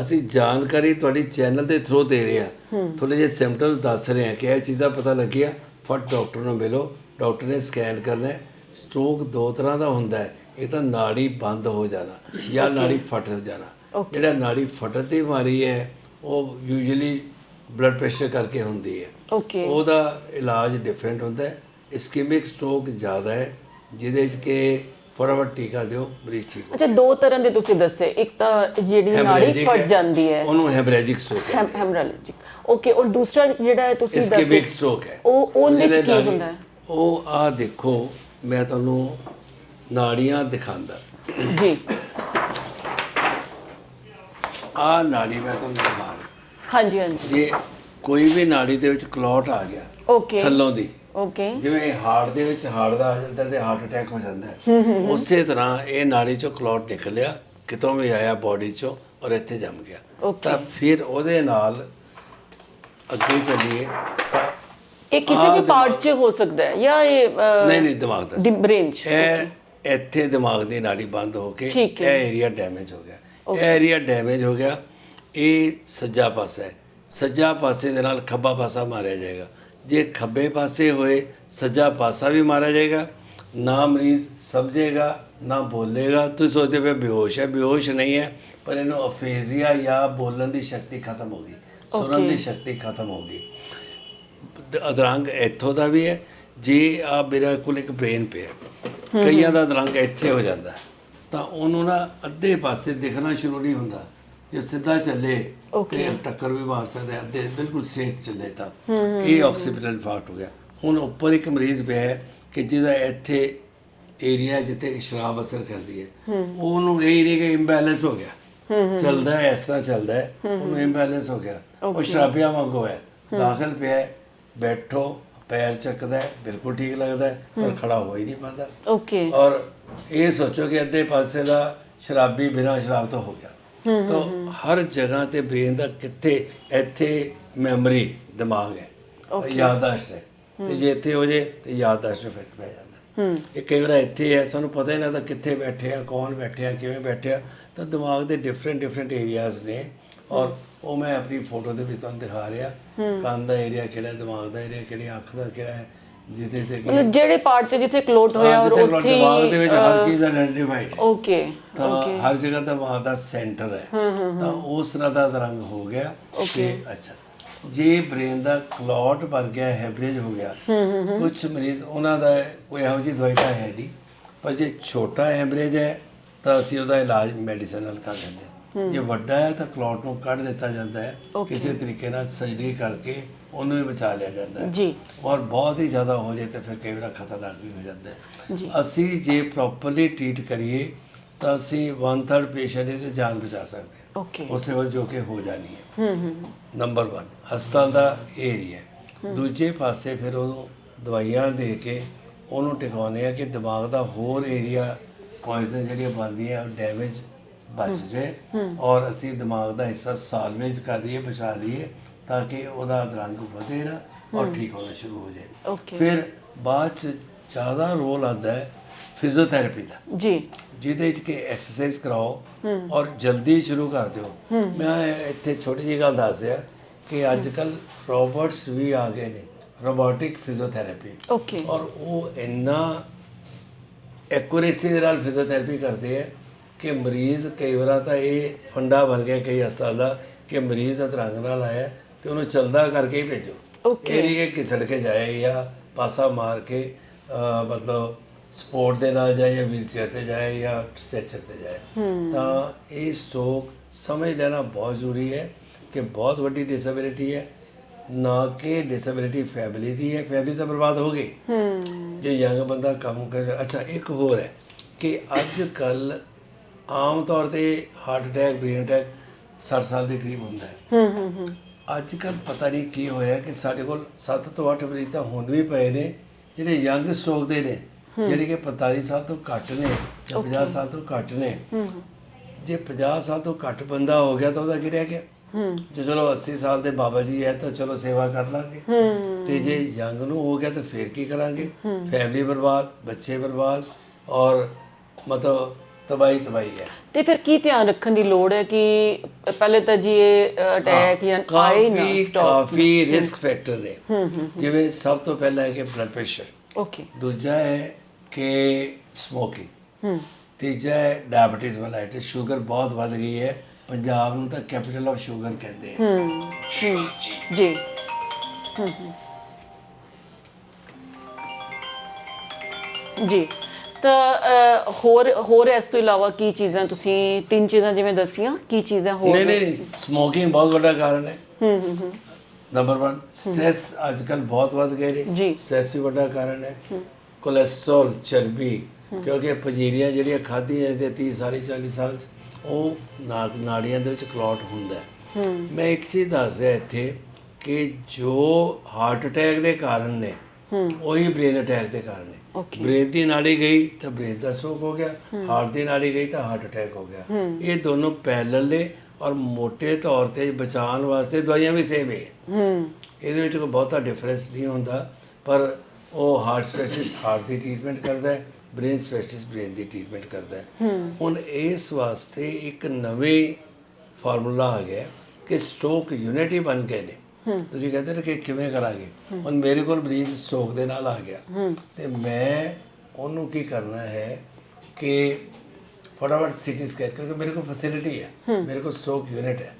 ਅਸੀਂ ਜਾਣਕਾਰੀ ਤੁਹਾਡੀ ਚੈਨਲ ਦੇ ਥਰੂ ਦੇ ਰਹੇ ਹਾਂ। ਥੋੜੇ ਜਿਹੇ ਸਿੰਪਟਮਸ ਦੱਸ ਰਹੇ ਹਾਂ ਕਿ ਇਹ ਚੀਜ਼ਾਂ ਪਤਾ ਲੱਗਿਆ। ਫਟ ਡਾਕਟਰ ਨੂੰ ਮਿਲੋ। ਡਾਕਟਰ ਨੇ ਸਕੈਨ ਕਰਨਾ ਸਟ੍ਰੋਕ ਦੋ ਤਰ੍ਹਾਂ ਦਾ ਹੁੰਦਾ ਹੈ। ਇੱਕ ਤਾਂ ਨਾੜੀ ਬੰਦ ਹੋ ਜਾਣਾ ਜਾਂ ਨਾੜੀ ਫਟ ਜਾਣਾ। ਜਿਹੜਾ ਨਾੜੀ ਫਟਣ ਦੀ ਬਿਮਾਰੀ ਹੈ ਉਹ ਯੂਜੂਲੀ ਬਲੱਡ ਪ੍ਰੈਸ਼ਰ ਕਰਕੇ ਹੁੰਦੀ ਹੈ। ਓਕੇ ਉਹਦਾ ਇਲਾਜ ਡਿਫਰੈਂਟ ਹੁੰਦਾ ਹੈ। ਇਸਕੀਮਿਕ ਸਟ੍ਰੋਕ ਜ਼ਿਆਦਾ ਹੈ ਜਿਹਦੇ ਵਿੱਚ ਕਿ ਫਟਾਫਟ ਟੀਕਾ ਦਿਓ ਮਰੀਜ਼ ਠੀਕ ਹੋ ਅੱਛਾ ਦੋ ਤਰ੍ਹਾਂ ਦੇ ਤੁਸੀਂ ਦੱਸੇ। ਇੱਕ ਤਾਂ ਜਿਹੜੀ ਨਾੜੀ ਫਟ ਜਾਂਦੀ ਹੈ। ਉਹਨੂੰ ਹੈਮਰੇਜਿਕ ਸਟ੍ਰੋਕ ਹੈ ਹੈਮਰੇਜਿਕ ਓਕੇ ਔਰ ਦੂਸਰਾ ਜਿਹੜਾ ਹੈ ਤੁਸੀਂ ਇਸਕੀਮਿਕ ਦੱਸੇ ਸਟ੍ਰੋਕ ਹੈ। ਉਹ ਉਹਦੇ ਵਿੱਚ ਕੀ ਹੁੰਦਾ ਹੈ? ਉਹ ਆ ਦੇਖੋ ਮੈਂ ਤੁਹਾਨੂੰ ਨਾੜੀਆਂ ਦਿਖਾਉਂਦਾ। ਜੀ। ਆ ਨਾੜੀ ਮੈਂ ਤੁਹਾਨੂੰ ਦਿਖਾ ਰਿਹਾ। ਹਾਂਜੀ ਹਾਂਜੀ। ਇਹ ਕੋਈ ਵੀ ਨਾੜੀ ਦੇ ਵਿੱਚ ਕਲੌਟ ਆ ਗਿਆ ਓਕੇ ਥੱਲੋਂ ਦੀ ਓਕੇ ਜਿਵੇਂ ਹਾਰਟ ਦੇ ਵਿੱਚ ਹਾਰਟ ਦਾ ਆ ਜਾਂਦਾ ਤੇ ਹਾਰਟ ਅਟੈਕ ਹੋ ਜਾਂਦਾ ਹੈ। ਉਸੇ ਤਰ੍ਹਾਂ ਇਹ ਨਾੜੀ ਚੋਂ ਕਲੌਟ ਨਿਕਲਿਆ ਕਿਤੋਂ ਵੀ ਆਇਆ ਬਾਡੀ ਚੋਂ ਔਰ ਇੱਥੇ ਜੰਮ ਗਿਆ। Okay. ਤਾਂ ਫਿਰ ਉਹਦੇ ਨਾਲ ਅੱਗੇ ਚੱਲੀਏ ਤਾਂ ਇਹ ਕਿਸੇ ਵੀ ਪਾਰਟ 'ਚ ਹੋ ਸਕਦਾ ਹੈ ਜਾਂ ਇਹ ਨਹੀਂ ਨਹੀਂ ਦਿਮਾਗ ਦਾ ਬ੍ਰੇਨ 'ਚ ਇਹ ਇੱਥੇ ਦਿਮਾਗ ਦੀ ਨਾੜੀ ਬੰਦ ਹੋ ਕੇ ਠੀਕ ਇਹ ਹੈ। ਏਰੀਆ ਡੈਮੇਜ ਹੋ ਗਿਆ। ਇਹ ਏਰੀਆ ਡੈਮੇਜ ਹੋ ਗਿਆ। ਇਹ ਸੱਜਾ ਪਾਸਾ ਹੈ। ਸੱਜਾ ਪਾਸੇ ਦੇ ਨਾਲ ਖੱਬਾ ਪਾਸਾ ਮਾਰਿਆ ਜਾਏਗਾ। ਜੇ ਖੱਬੇ ਪਾਸੇ ਹੋਏ ਸੱਜਾ ਪਾਸਾ ਵੀ ਮਾਰਿਆ ਜਾਏਗਾ। ਨਾ ਮਰੀਜ਼ ਸਮਝੇਗਾ ਨਾ ਬੋਲੇਗਾ। ਤੁਸੀਂ ਸੋਚਦੇ ਪਏ ਬੇਹੋਸ਼ ਹੈ ਬੇਹੋਸ਼ ਨਹੀਂ ਹੈ ਪਰ ਇਹਨੂੰ ਅਫੇਜ਼ੀਆ ਜਾਂ ਬੋਲਣ ਦੀ ਸ਼ਕਤੀ ਖਤਮ ਹੋ ਗਈ। ਸੁਣਨ ਦੀ ਸ਼ਕਤੀ ਖਤਮ ਹੋ ਗਈ। ਅਧਰੰਗ ਇੱਥੋਂ ਦਾ ਵੀ ਹੈ। ਜੇ ਆ ਮੇਰੇ ਕੋਲ ਇੱਕ ਬ੍ਰੇਨ ਪਿਆ ਕਈਆਂ ਦਾ ਅਧਰੰਗ ਇੱਥੇ ਹੋ ਜਾਂਦਾ ਤਾਂ ਉਹਨੂੰ ਨਾ ਅੱਧੇ ਪਾਸੇ ਦਿਖਣਾ ਸ਼ੁਰੂ ਨਹੀਂ ਹੁੰਦਾ। ਜੇ ਸਿੱਧਾ ਚੱਲੇ ਤੇ ਟੱਕਰ ਵੀ ਮਾਰ ਸਕਦਾ ਹੈ, ਅੱਧੇ ਬਿਲਕੁਲ ਸੇਕ ਚੱਲੇ ਤਾਂ। ਇਹ ਆਕਸੀਪਿਟਲ ਇਨਫਾਰਕਟ ਹੋ ਗਿਆ। ਹੁਣ ਉੱਪਰ ਇੱਕ ਮਰੀਜ਼ ਪਿਆ ਹੈ ਕਿ ਜਿਹਦਾ ਇੱਥੇ ਏਰੀਆ ਜਿੱਥੇ ਸ਼ਰਾਬ ਅਸਰ ਕਰਦੀ ਹੈ। ਉਹਨੂੰ ਇਹ ਏਰੀਆ ਦਾ ਇੰਬੈਲੈਂਸ ਹੋ ਗਿਆ। ਚੱਲਦਾ ਹੈ ਇਸ ਤਰ੍ਹਾਂ ਚੱਲਦਾ ਹੈ ਉਹਨੂੰ ਇੰਬੈਲੈਂਸ ਹੋ ਗਿਆ। ਉਹ ਸ਼ਰਾਬੀਆਂ ਵਾਂਗੂ ਹੈ। ਦਾਖਲ ਪਿਆ ਹੈ, ਬੈਠੋ ਪੈਰ ਚੱਕਦਾ ਬਿਲਕੁਲ ਠੀਕ ਲੱਗਦਾ ਪਰ ਖੜਾ ਹੋ ਹੀ ਨਹੀਂ ਪਾਉਂਦਾ। ਓਕੇ ਔਰ ਇਹ ਸੋਚੋ ਕਿ ਅੱਧੇ ਪਾਸੇ ਦਾ ਸ਼ਰਾਬੀ ਬਿਨਾਂ ਸ਼ਰਾਬ ਤੋਂ ਹੋ ਗਿਆ। ਤਾਂ ਹਰ ਜਗ੍ਹਾ ਤੇ ਬ੍ਰੇਨ ਦਾ ਕਿੱਥੇ ਇੱਥੇ ਮੈਮਰੀ ਦਿਮਾਗ ਹੈ ਯਾਦਦਾਸ਼ਤ ਹੈ। ਤੇ ਜੇ ਇੱਥੇ ਹੋ ਜੇ ਤੇ ਯਾਦਦਾਸ਼ਤ ਨੂੰ ਫਿੱਟ ਪੈ ਜਾਂਦਾ। ਇਹ ਕਈ ਵਾਰ ਇੱਥੇ ਹੈ ਸਾਨੂੰ ਪਤਾ ਹੀ ਨਹੀਂ ਲੱਗਦਾ ਕਿੱਥੇ ਬੈਠੇ ਆ ਕੌਣ ਬੈਠੇ ਆ ਕਿਵੇਂ ਬੈਠੇ ਆ। ਤਾਂ ਦਿਮਾਗ ਦੇ ਡਿਫਰੈਂਟ ਡਿਫਰੈਂਟ ਏਰੀਆਜ਼ ਨੇ। ਔਰ ਉਹ ਮੈਂ ਆਪਣੀ ਫੋਟੋ ਦੇ ਵਿੱਚ ਤੁਹਾਨੂੰ ਦਿਖਾ ਰਿਹਾ। ਕੰਨ ਦਾ ਏਰੀਆ ਕਿਹੜਾ ਦਿਮਾਗ ਦਾ ਏਰੀਆ ਕਿਹੜੀ ਅੱਖ ਦਾ ਕਿਹੜਾ ਹੈ। ਜਿੱਥੇ ਤੇ ਮਤਲਬ ਜਿਹੜੇ ਪਾਰਟ 'ਚ ਜਿੱਥੇ ਕਲੋਟ ਹੋਇਆ ਔਰ ਉੱਥੇ ਦਿਮਾਗ ਦੇ ਵਿੱਚ ਹਰ ਚੀਜ਼ ਆਇਡੈਂਟੀਫਾਈਡ ਹੈ। ਓਕੇ ਤਾਂ ਹਰ ਜਗ੍ਹਾ ਦਿਮਾਗ ਦਾ ਸੈਂਟਰ ਹੈ। ਤਾਂ ਉਸ ਤਰ੍ਹਾਂ ਦਾ ਰੰਗ ਹੋ ਗਿਆ। ਕਿ ਅੱਛਾ। ਜੇ ਬ੍ਰੇਨ ਦਾ ਕਲੌਟ ਬਣ ਗਿਆ ਹੈਮਰੇਜ ਹੋ ਗਿਆ ਕੁਝ ਮਰੀਜ਼ ਉਹਨਾਂ ਦਾ ਕੋਈ ਇਹੋ ਜਿਹੀ ਦਵਾਈ ਤਾਂ ਹੈ ਨਹੀਂ। ਪਰ ਜੇ ਛੋਟਾ ਹੈਮਰੇਜ ਹੈ ਤਾਂ ਅਸੀਂ ਉਹਦਾ ਇਲਾਜ ਮੈਡੀਸਨ ਨਾਲ ਕਰ ਹਾਂ। ਜੇ ਵੱਡਾ ਹੈ ਤਾਂ ਕਲੌਟ ਨੂੰ ਕੱਢ ਦਿੱਤਾ ਜਾਂਦਾ ਹੈ। ਕਿਸੇ ਤਰੀਕੇ ਨਾਲ ਸਰਜਰੀ ਕਰਕੇ ਉਹਨੂੰ ਵੀ ਬਚਾ ਲਿਆ ਜਾਂਦਾ ਹੈ। ਜੀ। ਔਰ ਬਹੁਤ ਹੀ ਜ਼ਿਆਦਾ ਹੋ ਜਾਏ ਤਾਂ ਫਿਰ ਕਈ ਵਾਰ ਖਤਰਨਾਕ ਵੀ ਹੋ ਜਾਂਦਾ ਜੀ। ਹੈ ਅਸੀਂ ਜੇ ਪ੍ਰੋਪਰਲੀ ਟ੍ਰੀਟ ਕਰੀਏ ਤਾਂ ਅਸੀਂ 1/3 ਪੇਸ਼ੈਂਟ ਦੀ ਜਾਨ ਬਚਾ ਸਕਦੇ ਹਾਂ। ਓਕੇ ਉਸੇ ਵਕਤ ਜੋ ਕਿ ਹੋ ਜਾਣੀ ਹੈ। ਨੰਬਰ 1 ਹਸਪਤਾਲ ਦਾ ਏਰੀਆ ਦੂਜੇ ਪਾਸੇ ਫਿਰ ਉਹਨੂੰ ਦਵਾਈਆਂ ਦੇ ਕੇ ਉਹਨੂੰ ਟਿਕਾਉਂਦੇ ਆ ਕਿ ਦਿਮਾਗ ਦਾ ਹੋਰ ਏਰੀਆ ਪੋਇਜ਼ਨ ਜਿਹੜੀਆਂ ਬਣਦੀਆਂ ਡੈਮੇਜ ਬਚ ਜਾਏ। ਔਰ ਅਸੀਂ ਦਿਮਾਗ ਦਾ ਹਿੱਸਾ ਸਾਲਵੇਜ ਕਰ ਦਈਏ ਬਚਾ ਲਈਏ ਤਾਂ ਕਿ ਉਹਦਾ ਰੰਗ ਵਧੇ ਨਾ ਔਰ ਠੀਕ ਹੋਣਾ ਸ਼ੁਰੂ ਹੋ ਜਾਏ। ਓਕੇ। ਫਿਰ ਬਾਅਦ ਚ ਜ਼ਿਆਦਾ ਰੋਲ ਆਉਂਦਾ ਹੈ ਫਿਜ਼ੀਓਥੈਰੇਪੀ ਦਾ। ਜੀ। ਜਿਹਦੇ ਵਿੱਚ ਕਿ ਐਕਸਰਸਾਈਜ਼ ਕਰਾਓ ਔਰ ਜਲਦੀ ਸ਼ੁਰੂ ਕਰ ਦਿਓ। ਮੈਂ ਇੱਥੇ ਛੋਟੀ ਜਿਹੀ ਗੱਲ ਦੱਸ ਰਿਹਾ ਕਿ ਅੱਜ ਕੱਲ ਰੋਬੋਟਸ ਵੀ ਆ ਗਏ ਨੇ ਰੋਬੋਟਿਕ ਫਿਜ਼ੀਓਥੈਰੇਪੀ। ਓਕੇ। ਔਰ ਉਹ ਇੰਨਾ ਐਕੂਰੇਸੀ ਨਾਲ ਫਿਜ਼ੀਓਥੈਰੇਪੀ ਕਰਦੇ ਆ ਕਿ ਮਰੀਜ਼ ਕਈ ਵਾਰ ਤਾਂ ਇਹ ਫੰਡਾ ਬਣ ਗਿਆ ਕਈ ਹਸਪਤਾਲ ਦਾ ਕਿ ਮਰੀਜ਼ ਅਧਰੰਗ ਨਾਲ ਆਇਆ ਤੇ ਉਹਨੂੰ ਚਲਦਾ ਕਰਕੇ ਹੀ ਭੇਜੋ. ਇਹ ਨਹੀਂ ਕਿ ਘਿਸੜ ਕੇ ਜਾਏ ਜਾਂ ਪਾਸਾ ਮਾਰ ਕੇ ਅਹ, ਮਤਲਬ ਸਪੋਰਟ ਦੇ ਨਾਲ ਜਾਏ ਜਾਂ ਵੀਲਚੇਅਰ ਤੇ ਜਾਏ ਜਾਂ ਸਟ੍ਰੈਚਰ ਤੇ ਜਾਏ। ਤਾਂ ਇਹ ਸਟ੍ਰੋਕ ਸਮਝ ਲੈਣਾ ਬਹੁਤ ਜ਼ਰੂਰੀ ਹੈ ਕਿ ਬਹੁਤ ਵੱਡੀ ਡਿਸੇਬਿਲਿਟੀ ਹੈ ਨਾ ਕਿ ਡਿਸੇਬਿਲਿਟੀ ਫੈਮਿਲੀ ਦੀ ਹੈ। ਫੈਮਿਲੀ ਤਾਂ ਬਰਬਾਦ ਹੋ ਗਈ। ਜੇ ਯੰਗ ਬੰਦਾ ਕੰਮ ਕਰ ਅੱਛਾ ਇੱਕ ਹੋਰ ਹੈ ਕਿ ਅੱਜ ਕੱਲ ਆਮ ਤੌਰ ਤੇ ਹਾਰਟ ਅਟੈਕ ਬ੍ਰੇਨ ਅਟੈਕ 60 ਸਾਲ ਦੇ ਕਰੀਬ ਹੁੰਦਾ ਹੈ। ਹੂੰ ਹੂੰ ਹੂੰ। ਅੱਜ ਕੱਲ ਪਤਾ ਨਹੀਂ ਕੀ ਹੋਇਆ ਕਿ ਸਾਡੇ ਕੋਲ 7 ਤੋਂ 8 ਮਰੀਜ਼ ਤਾਂ ਹੁਣ ਵੀ ਪਏ ਨੇ ਜਿਹੜੇ ਯੰਗ ਸਟ੍ਰੋਕ ਦੇ ਨੇ ਜਿਹੜੇ ਕਿ 45 ਸਾਲ ਤੋਂ ਘੱਟ ਨੇ ਜਾਂ 50 ਸਾਲ ਤੋਂ ਘੱਟ ਨੇ। ਜੇ 50 ਸਾਲ ਤੋਂ ਘੱਟ ਬੰਦਾ ਹੋ ਗਿਆ ਤਾਂ ਉਹਦਾ ਕੀ ਰਹਿ ਗਿਆ? ਜੇ ਚਲੋ 80 ਸਾਲ ਦੇ ਬਾਬਾ ਜੀ ਹੈ ਤਾਂ ਚਲੋ ਸੇਵਾ ਕਰ ਲਾਂਗੇ। ਤੇ ਜੇ ਯੰਗ ਨੂੰ ਹੋ ਗਿਆ ਤਾਂ ਫੇਰ ਕੀ ਕਰਾਂਗੇ? ਫੈਮਿਲੀ ਬਰਬਾਦ ਬੱਚੇ ਬਰਬਾਦ ਔਰ ਮਤਲਬ ਤਬਾਈ ਤਬਾਈ ਹੈ। ਤੇ ਫਿਰ ਕੀ ਧਿਆਨ ਰੱਖਣ ਦੀ ਲੋੜ ਹੈ ਕਿ ਪਹਿਲੇ ਤਾਂ ਜੀ ਇਹ ਅਟੈਕ ਜਾਂ ਆਏ ਨਾ ਕਾਫੀ ਸਟਾਪ ਕਾਫੀ ਰਿਸਕ ਫੈਕਟਰ ਨੇ। ਜਿਵੇਂ ਸਭ ਤੋਂ ਪਹਿਲਾਂ ਹੈ ਕਿ ਬਲੱਡ ਪ੍ਰੈਸ਼ਰ ਓਕੇ ਦੂਜਾ ਹੈ ਕਿ ਸਮੋਕਿੰਗ ਹੂੰ। ਤੀਜਾ ਹੈ ਡਾਇਬੀਟਿਸ ਮਲਾਈਟਿਸ ਸ਼ੂਗਰ ਬਹੁਤ ਵੱਧ ਗਈ ਹੈ। ਪੰਜਾਬ ਨੂੰ ਤਾਂ ਕੈਪੀਟਲ ਆਫ ਸ਼ੂਗਰ ਕਹਿੰਦੇ ਆ। ਹੂੰ ਹੂੰ, ਜੀ। ਹੂੰ, ਹੂੰ। ਜੀ। ਤਾਂ ਹੋਰ ਹੋਰ ਇਸ ਤੋਂ ਇਲਾਵਾ ਕੀ ਚੀਜ਼ਾਂ ਤੁਸੀਂ ਤਿੰਨ ਚੀਜ਼ਾਂ ਜਿਵੇਂ ਦੱਸੀਆਂ ਕੀ ਚੀਜ਼ਾਂ ਹੋਰ? ਨਹੀਂ ਨਹੀਂ ਸਮੋਕਿੰਗ ਬਹੁਤ ਵੱਡਾ ਕਾਰਨ ਹੈ। ਹੂੰ ਹੂੰ ਹੂੰ। ਨੰਬਰ 1 ਸਟ੍ਰੈਸ ਅੱਜ ਕੱਲ ਬਹੁਤ ਵੱਧ ਗਏ ਨੇ। ਜੀ। ਸਟ੍ਰੈਸ ਵੀ ਵੱਡਾ ਕਾਰਨ ਹੈ। ਕੋਲੇਸਟ੍ਰੋਲ ਚਰਬੀ ਕਿਉਂਕਿ ਪੰਜੀਰੀਆਂ ਜਿਹੜੀਆਂ ਖਾਧੀਆਂ ਤੇ 30 ਸਾਲ 40 ਸਾਲ ਚ ਉਹ ਨਾੜੀਆਂ ਦੇ ਵਿੱਚ ਕਲੌਟ ਹੁੰਦਾ ਹੈ। ਮੈਂ ਇੱਕ ਚੀਜ਼ ਦੱਸ ਰਿਹਾ ਇੱਥੇ ਕਿ ਜੋ ਹਾਰਟ ਅਟੈਕ ਦੇ ਕਾਰਨ ਨੇ ਉਹੀ ਬ੍ਰੇਨ ਅਟੈਕ ਦੇ ਕਾਰਨ ਨੇ। ਬ੍ਰੇਨ ਦੀ ਨਾੜੀ ਗਈ ਤਾਂ ਬ੍ਰੇਨ ਦਾ ਸਟ੍ਰੋਕ ਹੋ ਗਿਆ। ਹਾਰਟ ਦੀ ਨਾੜੀ ਗਈ ਤਾਂ ਹਾਰਟ ਅਟੈਕ ਹੋ ਗਿਆ। ਇਹ ਦੋਨੋਂ ਪੈਰਲਲ ਨੇ ਔਰ ਮੋٹے ਤੌਰ ਤੇ ਬਚਾਉਣ ਵਾਸਤੇ ਦਵਾਈਆਂ ਵੀ ਸੇਮ ਹੈ ਹੂੰ। ਇਹਦੇ ਵਿੱਚ ਕੋਈ ਬਹੁਤਾ ਡਿਫਰੈਂਸ ਨਹੀਂ ਹੁੰਦਾ ਪਰ ਉਹ ਹਾਰਟ ਸਪੈਸ਼ਲਿਸਟ ਹਾਰਟ ਦੀ ਟ੍ਰੀਟਮੈਂਟ ਕਰਦਾ ਹੈ ਬ੍ਰੇਨ ਸਪੈਸ਼ਲਿਸਟ ਬ੍ਰੇਨ ਦੀ ਟ੍ਰੀਟਮੈਂਟ ਕਰਦਾ ਹੈ। ਹੁਣ ਇਸ ਵਾਸਤੇ ਇੱਕ ਨਵੇਂ ਫਾਰਮੂਲਾ ਆ ਗਿਆ ਕਿ ਸਟ੍ਰੋਕ ਯੂਨਿਟੀ ਬਣ ਗਏ ਨੇ। ਤੁਸੀਂ ਕਹਿੰਦੇ ਨੇ ਕਿ ਕਿਵੇਂ ਕਰਾਂਗੇ? ਹੁਣ ਮੇਰੇ ਕੋਲ ਮਰੀਜ਼ ਸਟ੍ਰੋਕ ਦੇ ਨਾਲ ਆ ਗਿਆ। ਤੇ ਮੈਂ ਉਹਨੂੰ ਕੀ ਕਰਨਾ ਹੈ ਕਿ ਫਟਾਫਟ ਸੀਟੀ ਸਕੈਨ ਕਿਉਂਕਿ ਮੇਰੇ ਕੋਲ ਫੈਸਿਲਿਟੀ ਹੈ। ਮੇਰੇ ਕੋਲ ਸਟ੍ਰੋਕ ਯੂਨਿਟ ਹੈ।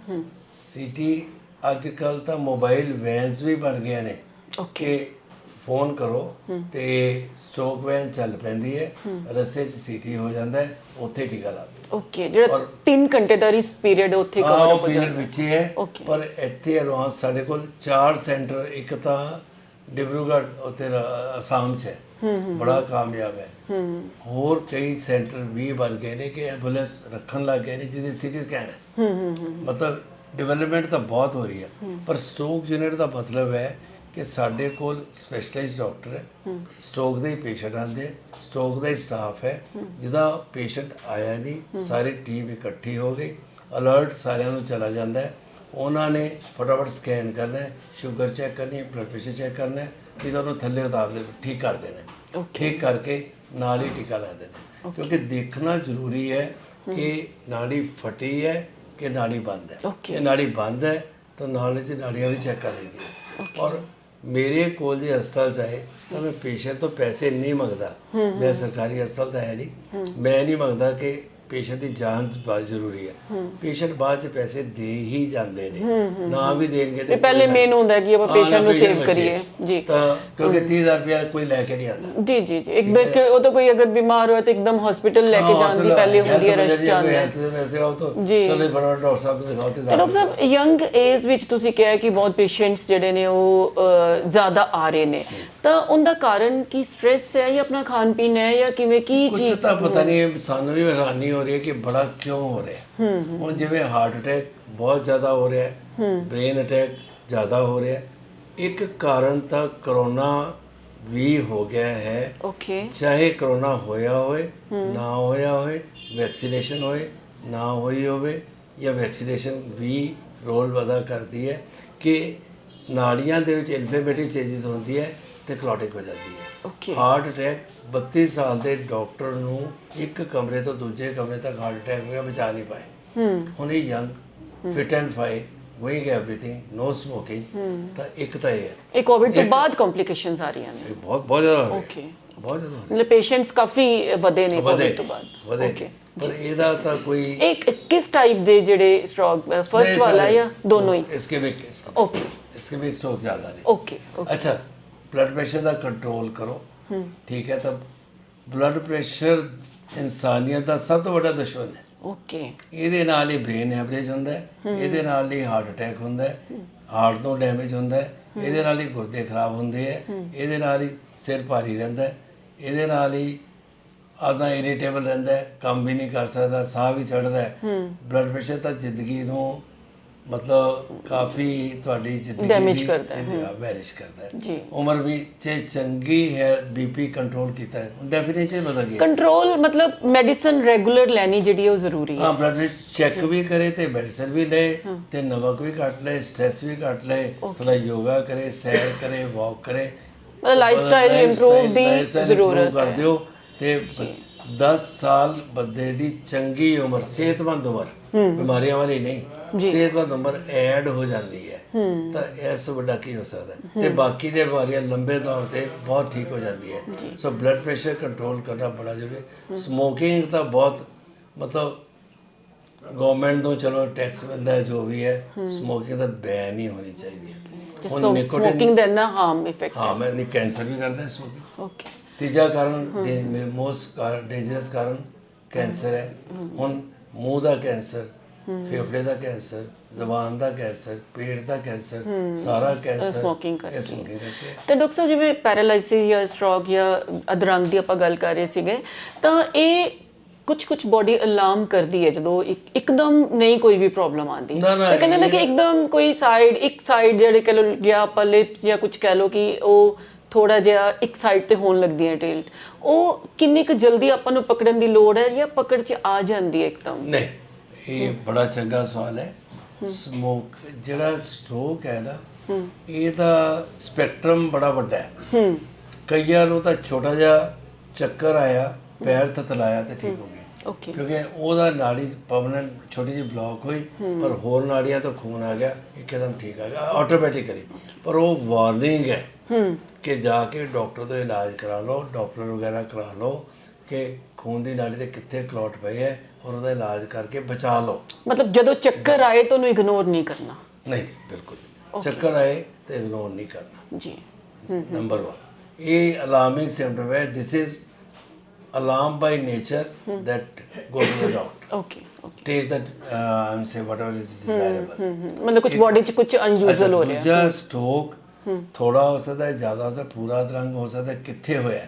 ਸੀਟੀ ਅੱਜ ਕੱਲ ਤਾਂ ਮੋਬਾਈਲ ਵੈਨਸ ਵੀ ਬਣ ਗਏ ਨੇ। ਓਕੇ ਕਿ ਫੋਨ ਕਰੋ ਤੇ ਸਟ੍ਰੋਕ ਵੈਨ ਚੱਲ ਪੈਂਦੀ ਹੈ। ਰਸਤੇ 'ਚ ਸੀਟੀ ਹੋ ਜਾਂਦਾ ਹੈ। ਉੱਥੇ ਟੀਕਾ ਲਾ ਓਕੇ ਜਿਹੜਾ 3 ਘੰਟੇ ਦਾ ਰਿਸ ਪੀਰੀਅਡ ਉੱਥੇ ਹਾਂ ਕਵਰ ਉਹ ਹੋ ਪੀਰੀਅਡ ਜਾਂਦਾ। ਵਿੱਚ ਹੀ ਹੈ। Okay. ਪਰ ਇੱਥੇ ਐਡਵਾਂਸ ਸਾਡੇ ਕੋਲ ਚਾਰ ਸੈਂਟਰ ਇੱਕ ਤਾਂ ਡਿਬਰੂਗੜ੍ਹ ਉੱਥੇ ਰ- ਅਸਾਮ 'ਚ ਹੈ। ਬੜਾ ਕਾਮਯਾਬ ਹੈ। ਹੋਰ ਕਈ ਸੈਂਟਰ ਵੀ ਬਣ ਗਏ ਨੇ ਕਿ ਐਂਬੂਲੈਂਸ ਰੱਖਣ ਲੱਗ ਗਏ ਨੇ ਜਿਹਦੇ ਸਿਟੀ ਸਕੈਨ ਹੈ। ਮਤਲਬ ਡਿਵੈਲਪਮੈਂਟ ਤਾਂ ਬਹੁਤ ਹੋ ਰਹੀ ਹੈ। ਪਰ ਸਟ੍ਰੋਕ ਯੂਨਿਟ ਦਾ ਮਤਲਬ ਹੈ ਕਿ ਸਾਡੇ ਕੋਲ ਸਪੈਸ਼ਲਾਈਜ਼ਡ ਡਾਕਟਰ ਹੈ। ਸਟ੍ਰੋਕ ਦੇ ਪੇਸ਼ੈਂਟ ਆਉਂਦੇ ਸਟ੍ਰੋਕ ਦਾ ਹੀ ਸਟਾਫ ਹੈ। ਜਿਹਦਾ ਪੇਸ਼ੈਂਟ ਆਇਆ ਨਹੀਂ ਸਾਰੀ ਟੀਮ ਇਕੱਠੀ ਹੋ ਗਈ। ਅਲਰਟ ਸਾਰਿਆਂ ਨੂੰ ਚਲਾ ਜਾਂਦਾ ਹੈ। ਉਹਨਾਂ ਨੇ ਫਟਾਫਟ ਸਕੈਨ ਕਰਨਾ ਹੈ। ਸ਼ੂਗਰ ਚੈੱਕ ਕਰਨੀ ਹੈ ਬਲੱਡ ਪ੍ਰੈਸ਼ਰ ਚੈੱਕ ਕਰਨਾ ਹੈ। ਵੀ ਤੁਹਾਨੂੰ ਥੱਲੇ ਉਤਾਰ ਦੇ ਠੀਕ ਕਰ ਦੇਣਾ ਹੈ। ਠੀਕ ਕਰਕੇ ਨਾਲ ਹੀ ਟੀਕਾ ਲਾ ਦੇਣਾ ਕਿਉਂਕਿ ਦੇਖਣਾ ਜ਼ਰੂਰੀ ਹੈ ਕਿ ਨਾੜੀ ਫਟੀ ਹੈ ਕਿ ਨਾੜੀ ਬੰਦ ਹੈ. ਜੇ ਨਾੜੀ ਬੰਦ ਹੈ ਤਾਂ ਨਾਲ ਹੀ ਨਾੜੀਆਂ ਵੀ ਚੈੱਕ ਕਰ ਲਈਦੀ ਹੈ। ਔਰ ਮੇਰੇ ਕੋਲ ਜੇ ਹਸਪਤਾਲ ਚਾਹੇ ਤਾਂ ਮੈਂ ਪੇਸ਼ੈਂਟ ਤੋਂ ਪੈਸੇ ਨਹੀਂ ਮੰਗਦਾ। ਮੈਂ ਸਰਕਾਰੀ ਹਸਪਤਾਲ ਦਾ ਹੈ ਨਹੀਂ। ਮੈਂ ਨਹੀਂ ਮੰਗਦਾ ਕਿ ਪੇਸ਼ੈਂਟ ਦੀ ਜਾਨ ਬਹੁਤ ਜ਼ਰੂਰੀ ਹੈ। ਪੇਸ਼ੈਂਟ ਬਾਅਦ ਚ ਪੈਸੇ ਦੇ ਹੀ ਜਾਂਦੇ ਨੇ। ਨਾ ਵੀ ਦੇਣਗੇ ਤੇ ਪਹਿਲੇ ਮੇਨ ਹੁੰਦਾ ਹੈ ਕਿ ਆਪਾਂ ਪੇਸ਼ੈਂਟ ਨੂੰ ਸੇਵ। ਕਰੀਏ। ਜੀ। ਤਾਂ ਕਿਉਂਕਿ 30000 ਰੁਪਇਆ ਕੋਈ ਲੈ ਕੇ ਨਹੀਂ ਆਉਂਦਾ। ਜੀ ਜੀ ਜੀ। ਇੱਕਦਮ ਕਿ ਉਹ ਤਾਂ ਕੋਈ ਅਗਰ ਬਿਮਾਰ ਹੋਇਆ ਤਾਂ ਇੱਕਦਮ ਹਸਪੀਟਲ ਲੈ ਕੇ ਜਾਣ ਦੀ ਪਹਿਲੇ ਹੁੰਦੀ ਹੈ ਰਸ਼ ਜਾਂਦਾ ਹੈ ਵੈਸੇ ਆਉ ਤਾਂ। ਚਲੋ ਫਟਾਫਟ ਡਾਕਟਰ ਸਾਹਿਬ ਨੂੰ ਦਿਖਾਓ ਤੇ ਡਾਕਟਰ ਸਾਹਿਬ ਯੰਗ ਏਜ ਵਿੱਚ ਤੁਸੀਂ ਕਿਹਾ ਕਿ ਬਹੁਤ ਪੇਸ਼ੈਂਟਸ ਜਿਹੜੇ ਨੇ ਉਹ ਜ਼ਿਆਦਾ ਆ ਰਹੇ ਨੇ। ਤਾਂ ਉਹਦਾ ਕਾਰਨ ਕੀ ਸਟ੍ਰੈਸ ਹੈ ਜਾਂ ਆਪਣਾ ਖਾਣ ਪੀਣ ਹੈ ਜਾਂ ਕਿਵੇਂ ਕੀ ਕੁਝ ਚੀਜ਼ ਤਾਂ ਪਤਾ ਨਹੀਂ ਸਾਨੂੰ ਵੀ ਹੈਰਾਨੀ ਹੋ ਰਹੀ ਹੈ ਕਿ ਬੜਾ ਕਿਉਂ ਹੋ ਰਿਹਾ ਹੈ? ਹੁਣ ਜਿਵੇਂ ਹਾਰਟ ਅਟੈਕ ਬਹੁਤ ਜ਼ਿਆਦਾ ਹੋ ਰਿਹਾ ਹੈ ਬ੍ਰੇਨ ਅਟੈਕ ਜ਼ਿਆਦਾ ਹੋ ਰਿਹਾ ਹੈ ਇੱਕ ਕਾਰਨ ਤਾਂ ਕਰੋਨਾ ਵੀ ਹੋ ਗਿਆ ਹੈ। ਓਕੇ ਚਾਹੇ ਕਰੋਨਾ ਹੋਇਆ ਹੋਵੇ ਨਾ ਹੋਇਆ ਹੋਵੇ ਵੈਕਸੀਨੇਸ਼ਨ ਹੋਏ ਨਾ ਹੋਈ ਹੋਵੇ ਜਾਂ ਵੈਕਸੀਨੇਸ਼ਨ ਵੀ ਰੋਲ ਅਦਾ ਕਰਦੀ ਹੈ ਕਿ ਨਾੜੀਆਂ ਦੇ ਵਿੱਚ ਇਨਫਲੇਮੇਟਰੀ ਚੇਂਜਸ ਹੁੰਦੀ ਹੈ ਤੇ ਕਲੌਟਿਕ ਹੋ ਜਾਂਦੀ ਹੈ। ਓਕੇ ਹਾਰਟ ਅਟੈਕ 32 ਸਾਲ ਦੇ ਡਾਕਟਰ ਨੂੰ ਇੱਕ ਕਮਰੇ ਤੋਂ ਦੂਜੇ ਕਮਰੇ ਤੱਕ ਹਾਰਟ ਅਟੈਕ ਹੋ ਗਿਆ ਬਚਾ ਨਹੀਂ ਪਾਏ ਹੂੰ ਹੁਣ ਇਹ young fit and fine going everything no smoking ਤਾਂ ਇੱਕ ਤਾਂ ਇਹ ਹੈ ਇਹ ਕੋਵਿਡ ਤੋਂ ਬਾਅਦ ਕੰਪਲਿਕੇਸ਼ਨਸ ਆ ਰਹੀਆਂ ਨੇ ਇਹ ਬਹੁਤ ਬਹੁਤ ਜ਼ਿਆਦਾ ਹੋ ਰਿਹਾ ਓਕੇ ਬਹੁਤ ਜ਼ਿਆਦਾ ਹੋ ਮਤਲਬ ਪੇਸ਼ੈਂਟਸ ਕਾਫੀ ਵਧੇ ਨੇ ਰਿਹਾ ਵਧੇ ਕੋਵਿਡ ਤੋਂ ਬਾਅਦ ਵਧੇ ਓਕੇ ਪਰ ਇਹਦਾ ਤਾਂ ਕੋਈ ਇੱਕ ਕਿਸ ਟਾਈਪ ਦੇ ਜਿਹੜੇ ਸਟ੍ਰੋਕ ਫਰਸਟ ਨਹੀਂ, ਵਾਲਾ ਸਾਰੇ- ਜਾਂ ਦੋਨੋਂ ਹੀ इसके में ਓਕੇ इसके में स्ट्रोक ज्यादा नहीं ਓਕੇ ਓਕੇ ਬਲੱਡ ਪ੍ਰੈਸ਼ਰ ਦਾ ਕੰਟਰੋਲ ਕਰੋ। ਠੀਕ ਹੈ ਤਾਂ ਬਲੱਡ ਪ੍ਰੈਸ਼ਰ ਇਨਸਾਨੀਅਤ ਦਾ ਸਭ ਤੋਂ ਵੱਡਾ ਦੁਸ਼ਮਣ ਹੈ। ਓਕੇ। ਇਹਦੇ ਨਾਲ ਹੀ ਬ੍ਰੇਨ ਐਵਰੇਜ ਹੁੰਦਾ ਹੈ ਇਹਦੇ ਨਾਲ ਹੀ ਹਾਰਟ ਅਟੈਕ ਹੁੰਦਾ ਹੈ ਹਾਰਟ ਤੋਂ ਡੈਮੇਜ ਹੁੰਦਾ ਹੈ ਇਹਦੇ ਨਾਲ ਹੀ ਗੁਰਦੇ ਖਰਾਬ ਹੁੰਦੇ ਹੈ ਇਹਦੇ ਨਾਲ ਹੀ ਸਿਰ ਭਾਰੀ ਰਹਿੰਦਾ ਹੈ ਇਹਦੇ ਨਾਲ ਹੀ ਆਦਾ ਇਰੀਟੇਬਲ ਰਹਿੰਦਾ ਹੈ ਕੰਮ ਵੀ ਨਹੀਂ ਕਰ ਸਕਦਾ ਸਾਹ ਵੀ ਚੜਦਾ ਹੈ। ਬਲੱਡ ਪ੍ਰੈਸ਼ਰ ਤਾਂ ਜ਼ਿੰਦਗੀ ਨੂੰ ਮਤਲਬ ਕਾਫੀ ਤੁਹਾਡੀ ਜ਼ਿੰਦਗੀ Damage ਕਰਦਾ ਹੈ, ਵੈਰਿਸ਼ ਕਰਦਾ ਹੈ। ਜੀ। ਉਮਰ ਵੀ ਜੇ ਚੰਗੀ ਹੈ ਬੀਪੀ ਕੰਟਰੋਲ ਕੀਤਾ ਹੈ ਡੈਫੀਨੇਸ਼ਨ ਬਦਲ ਗਈ ਕੰਟਰੋਲ ਮਤਲਬ ਮੈਡੀਸਨ ਰੈਗੂਲਰ ਲੈਣੀ ਜਿਹੜੀ ਉਹ ਜ਼ਰੂਰੀ ਹੈ। ਹਾਂ ਬਲੱਡ ਪ੍ਰੈਸ਼ਰ ਚੈੱਕ ਵੀ ਕਰੇ ਤੇ ਮੈਡੀਸਨ ਵੀ ਲਏ ਤੇ ਨਮਕ ਵੀ ਘੱਟ ਲਏ ਸਟ੍ਰੈਸ ਵੀ ਘੱਟ ਲਏ ਥੋੜਾ ਯੋਗਾ ਕਰੇ ਸੈਰ ਕਰੇ ਵਾਕ ਕਰੇ। ਮਤਲਬ ਲਾਈਫਸਟਾਈਲ ਇੰਪਰੂਵ ਦੀ ਜ਼ਰੂਰਤ ਕਰ ਦਿਓ ਤੇ 10 ਸਾਲ ਬੰਦੇ ਦੀ ਚੰਗੀ ਉਮਰ ਸਿਹਤਮੰਦ ਉਮਰ। ਬਿਮਾਰੀਆਂ ਵਾਲੀ ਨਹੀਂ। ਸਿਹਤਮੰਦ ਉਮਰ ਐਡ ਹੋ ਜਾਂਦੀ ਹੈ ਤਾਂ ਇਸ ਤੋਂ ਵੱਡਾ ਕੀ ਹੋ ਸਕਦਾ? ਤੇ ਬਾਕੀ ਦੀਆਂ ਬਿਮਾਰੀਆਂ ਲੰਬੇ ਤੌਰ ਤੇ ਬਹੁਤ ਠੀਕ ਹੋ ਜਾਂਦੀ ਹੈ। ਸੋ ਬਲੱਡ ਪ੍ਰੈਸ਼ਰ ਕੰਟਰੋਲ ਕਰਨਾ ਬੜਾ ਜ਼ਰੂਰੀ ਸਮੋਕਿੰਗ ਤਾਂ ਬਹੁਤ ਮਤਲਬ ਗਵਰਨਮੈਂਟ ਤੋਂ ਚਲੋ ਟੈਕਸ ਮਿਲਦਾ ਹੈ ਜੋ ਵੀ ਹੈ ਸਮੋਕਿੰਗ ਦਾ ਬੈਨ ਹੀ ਹੋਣੀ ਚਾਹੀਦੀ ਹੈ। ਹੁਣ ਸਮੋਕਿੰਗ ਦਾ ਨਾ ਹਾਰਮ ਇਫੈਕਟ ਹਾਂ ਮੈਂ ਨਹੀਂ ਕੈਂਸਰ ਵੀ ਕਰਦਾ ਹੈ ਸਮੋਕਿੰਗ ਓਕੇ ਤੀਜਾ ਕਾਰਨ ਮੋਸਟ ਡੇਂਜਰਸ ਕਾਰਨ ਕੈਂਸਰ ਹੈ। ਹੁਣ ਮੂੰਹ ਦਾ ਕੈਂਸਰ ਫੇਫੜੇ ਦਾ ਕੈਂਸਰ ਜ਼ਬਾਨ ਦਾ ਕੈਂਸਰ ਪੇਟ ਦਾ ਕੈਂਸਰ ਸਾਰਾ ਕੈਂਸਰ smoking ਕਰਕੇ। ਤੇ ਡਾਕਟਰ ਸਾਹਿਬ ਜਿਵੇਂ ਪੈਰਾਲਾਈਸਿਸ ਜਾਂ ਸਟ੍ਰੋਕ ਜਾਂ ਅਧਰੰਗ ਦੀ ਆਪਾਂ ਗੱਲ ਕਰ ਰਹੇ ਸੀਗੇ ਤਾਂ ਇਹ ਕੁਝ ਕੁਝ ਬੋਡੀ ਅਲਾਰਮ ਕਰਦੀ ਹੈ ਜਦੋਂ ਇੱਕ ਇੱਕਦਮ ਨਹੀਂ ਕੋਈ ਵੀ ਪ੍ਰੋਬਲਮ ਨਾ, ਤੇ ਕਹਿੰਦੇ ਨੇ ਕਿ ਇੱਕਦਮ ਕੋਈ ਸਾਈਡ ਇੱਕ ਸਾਈਡ ਜਿਹੜੇ ਕਹ ਲੋ ਜਾਂ ਆਪਾਂ ਲਿਪਸ ਜਾਂ ਕੁਝ ਕਹਿ ਲੋ ਕਿ ਉਹ ਥੋੜਾ ਜਿਹਾ ਇੱਕ ਸਾਈਡ ਤੇ ਹੋਣ ਲੱਗਦੀ ਹੈ ਟਿਲਟ ਉਹ ਕਿੰਨੀ ਕੁ ਜਲਦੀ ਆਪਾਂ ਨੂੰ ਪਕੜਨ ਦੀ ਲੋੜ ਹੈ ਜਾਂ ਪਕੜ 'ਚ ਆ ਜਾਂਦੀ ਹੈ ਇੱਕਦਮ? ਨਹੀਂ ਇਹ ਬੜਾ ਚੰਗਾ ਸਵਾਲ ਹੈ। ਸਮੋਕ ਜਿਹੜਾ ਸਟ੍ਰੋਕ ਹੈ ਨਾ ਇਹਦਾ ਸਪੈਕਟਰਮ ਬੜਾ ਵੱਡਾ ਹੈ। ਕਈਆਂ ਨੂੰ ਤਾਂ ਛੋਟਾ ਜਿਹਾ ਚੱਕਰ ਆਇਆ ਪੈਰ ਤਤਲਾਇਆ ਤੇ ਠੀਕ ਹੋ ਗਿਆ। ਓਕੇ। ਕਿਉਂਕਿ ਉਹਦਾ ਨਾੜੀ ਪਰਮਨੈਂਟ ਛੋਟੀ ਜਿਹੀ ਬਲੌਕ ਹੋਈ ਪਰ ਹੋਰ ਨਾੜੀਆਂ ਤੋਂ ਖੂਨ ਆ ਗਿਆ ਇੱਕਦਮ ਠੀਕ ਆ ਗਿਆ ਆਟੋਮੈਟਿਕਲੀ ਪਰ ਉਹ ਵਾਰਨਿੰਗ ਹੈ ਹੂੰ। ਕਿ ਜਾ ਕੇ ਡਾਕਟਰ ਤੋਂ ਇਲਾਜ ਕਰਾ ਲਓ ਡਾਕਟਰ ਵਗੈਰਾ ਕਰਾ ਲਓ ਕਿ ਖੂਨ ਦੀ ਨਾੜੀ ਤੇ ਕਿੱਥੇ ਕਲੌਟ ਪਈ ਹੈ। ਔਰ ਉਹਦਾ ਇਲਾਜ ਕਰਕੇ ਬਚਾ ਲਓ। ਮਤਲਬ ਜਦੋਂ ਚੱਕਰ ਆਏ ਤਾਂ ਉਹਨੂੰ ਇਗਨੋਰ ਨਹੀਂ ਕਰਨਾ। ਨਹੀਂ ਬਿਲਕੁਲ ਚੱਕਰ ਆਏ ਤੇ ਇਗਨੋਰ ਨਹੀਂ ਕਰਨਾ। ਜੀ। ਨੰਬਰ 1 ਇਹ ਅਲਾਰਮਿੰਗ ਸਿਮਟਮ ਹੈ। This is alarm by nature that go to the doctor okay take that uh, and say whatever is desirable ਮਤਲਬ ਕੁਝ ਬੋਡੀ 'ਚ ਕੁਝ ਅਨਯੂਜ਼ਲ ਹੋ ਰਿਹਾ ਦੂਜਾ ਸਟ੍ਰੋਕ ਥੋੜਾ ਹੋ ਸਕਦਾ ਹੈ ਜ਼ਿਆਦਾ ਹੋ ਸਕਦਾ ਪੂਰਾ ਅਧਰੰਗ ਹੋ ਸਕਦਾ ਕਿੱਥੇ ਹੋਇਆ।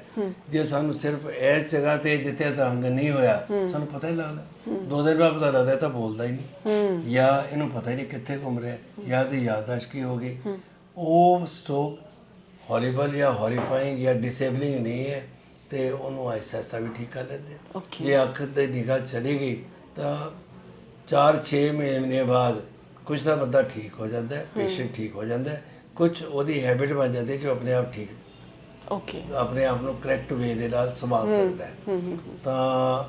ਜੇ ਸਾਨੂੰ ਸਿਰਫ ਇਸ ਜਗ੍ਹਾ ਤੇ ਜਿੱਥੇ ਅਧਰੰਗ ਨਹੀਂ ਹੋਇਆ ਸਾਨੂੰ ਪਤਾ ਹੀ ਲੱਗਦਾ। ਦੋ ਦਿਨ ਬਾਅਦ ਪਤਾ ਲੱਗਦਾ ਤਾਂ ਬੋਲਦਾ ਹੀ ਨਹੀਂ। ਜਾਂ ਇਹਨੂੰ ਪਤਾ ਹੀ ਨਹੀਂ ਕਿੱਥੇ ਘੁੰਮ ਰਿਹਾ ਜਾਂ ਦੀ ਯਾਦਾਸ਼ਤ ਕੀ ਹੋ ਗਈ। ਉਹ ਸਟ੍ਰੋਕ ਹੌਰੀਬਲ ਜਾਂ ਹੌਰੀਫਾਈਂਗ ਜਾਂ ਡਿਸੇਬਲਿੰਗ ਨਹੀਂ ਹੈ ਤੇ ਉਹਨੂੰ ਆਹਿਸਤਾ ਆਹਿਸਤਾ ਵੀ ਠੀਕ ਕਰ ਲੈਂਦੇ. ਜੇ ਅੱਖ ਤੇ ਨਿਗਾਹ ਚਲੀ ਗਈ ਤਾਂ 4-6 ਮਹੀਨੇ ਬਾਅਦ ਕੁਝ ਤਾਂ ਬੰਦਾ ਠੀਕ ਹੋ ਜਾਂਦਾ ਹੈ ਪੇਸ਼ੈਂਟ ਠੀਕ ਹੋ ਜਾਂਦਾ ਹੈ ਕੁਝ ਉਹਦੀ ਹੈਬਿਟ ਬਣ ਜਾਂਦੀ ਹੈ ਕਿ ਉਹ ਆਪਣੇ ਆਪ ਠੀਕ ਓਕੇ ਆਪਣੇ ਆਪ ਨੂੰ ਕਰੈਕਟ ਵੇ ਦੇ ਨਾਲ ਸੰਭਾਲ ਸਕਦਾ ਹੈ। ਤਾਂ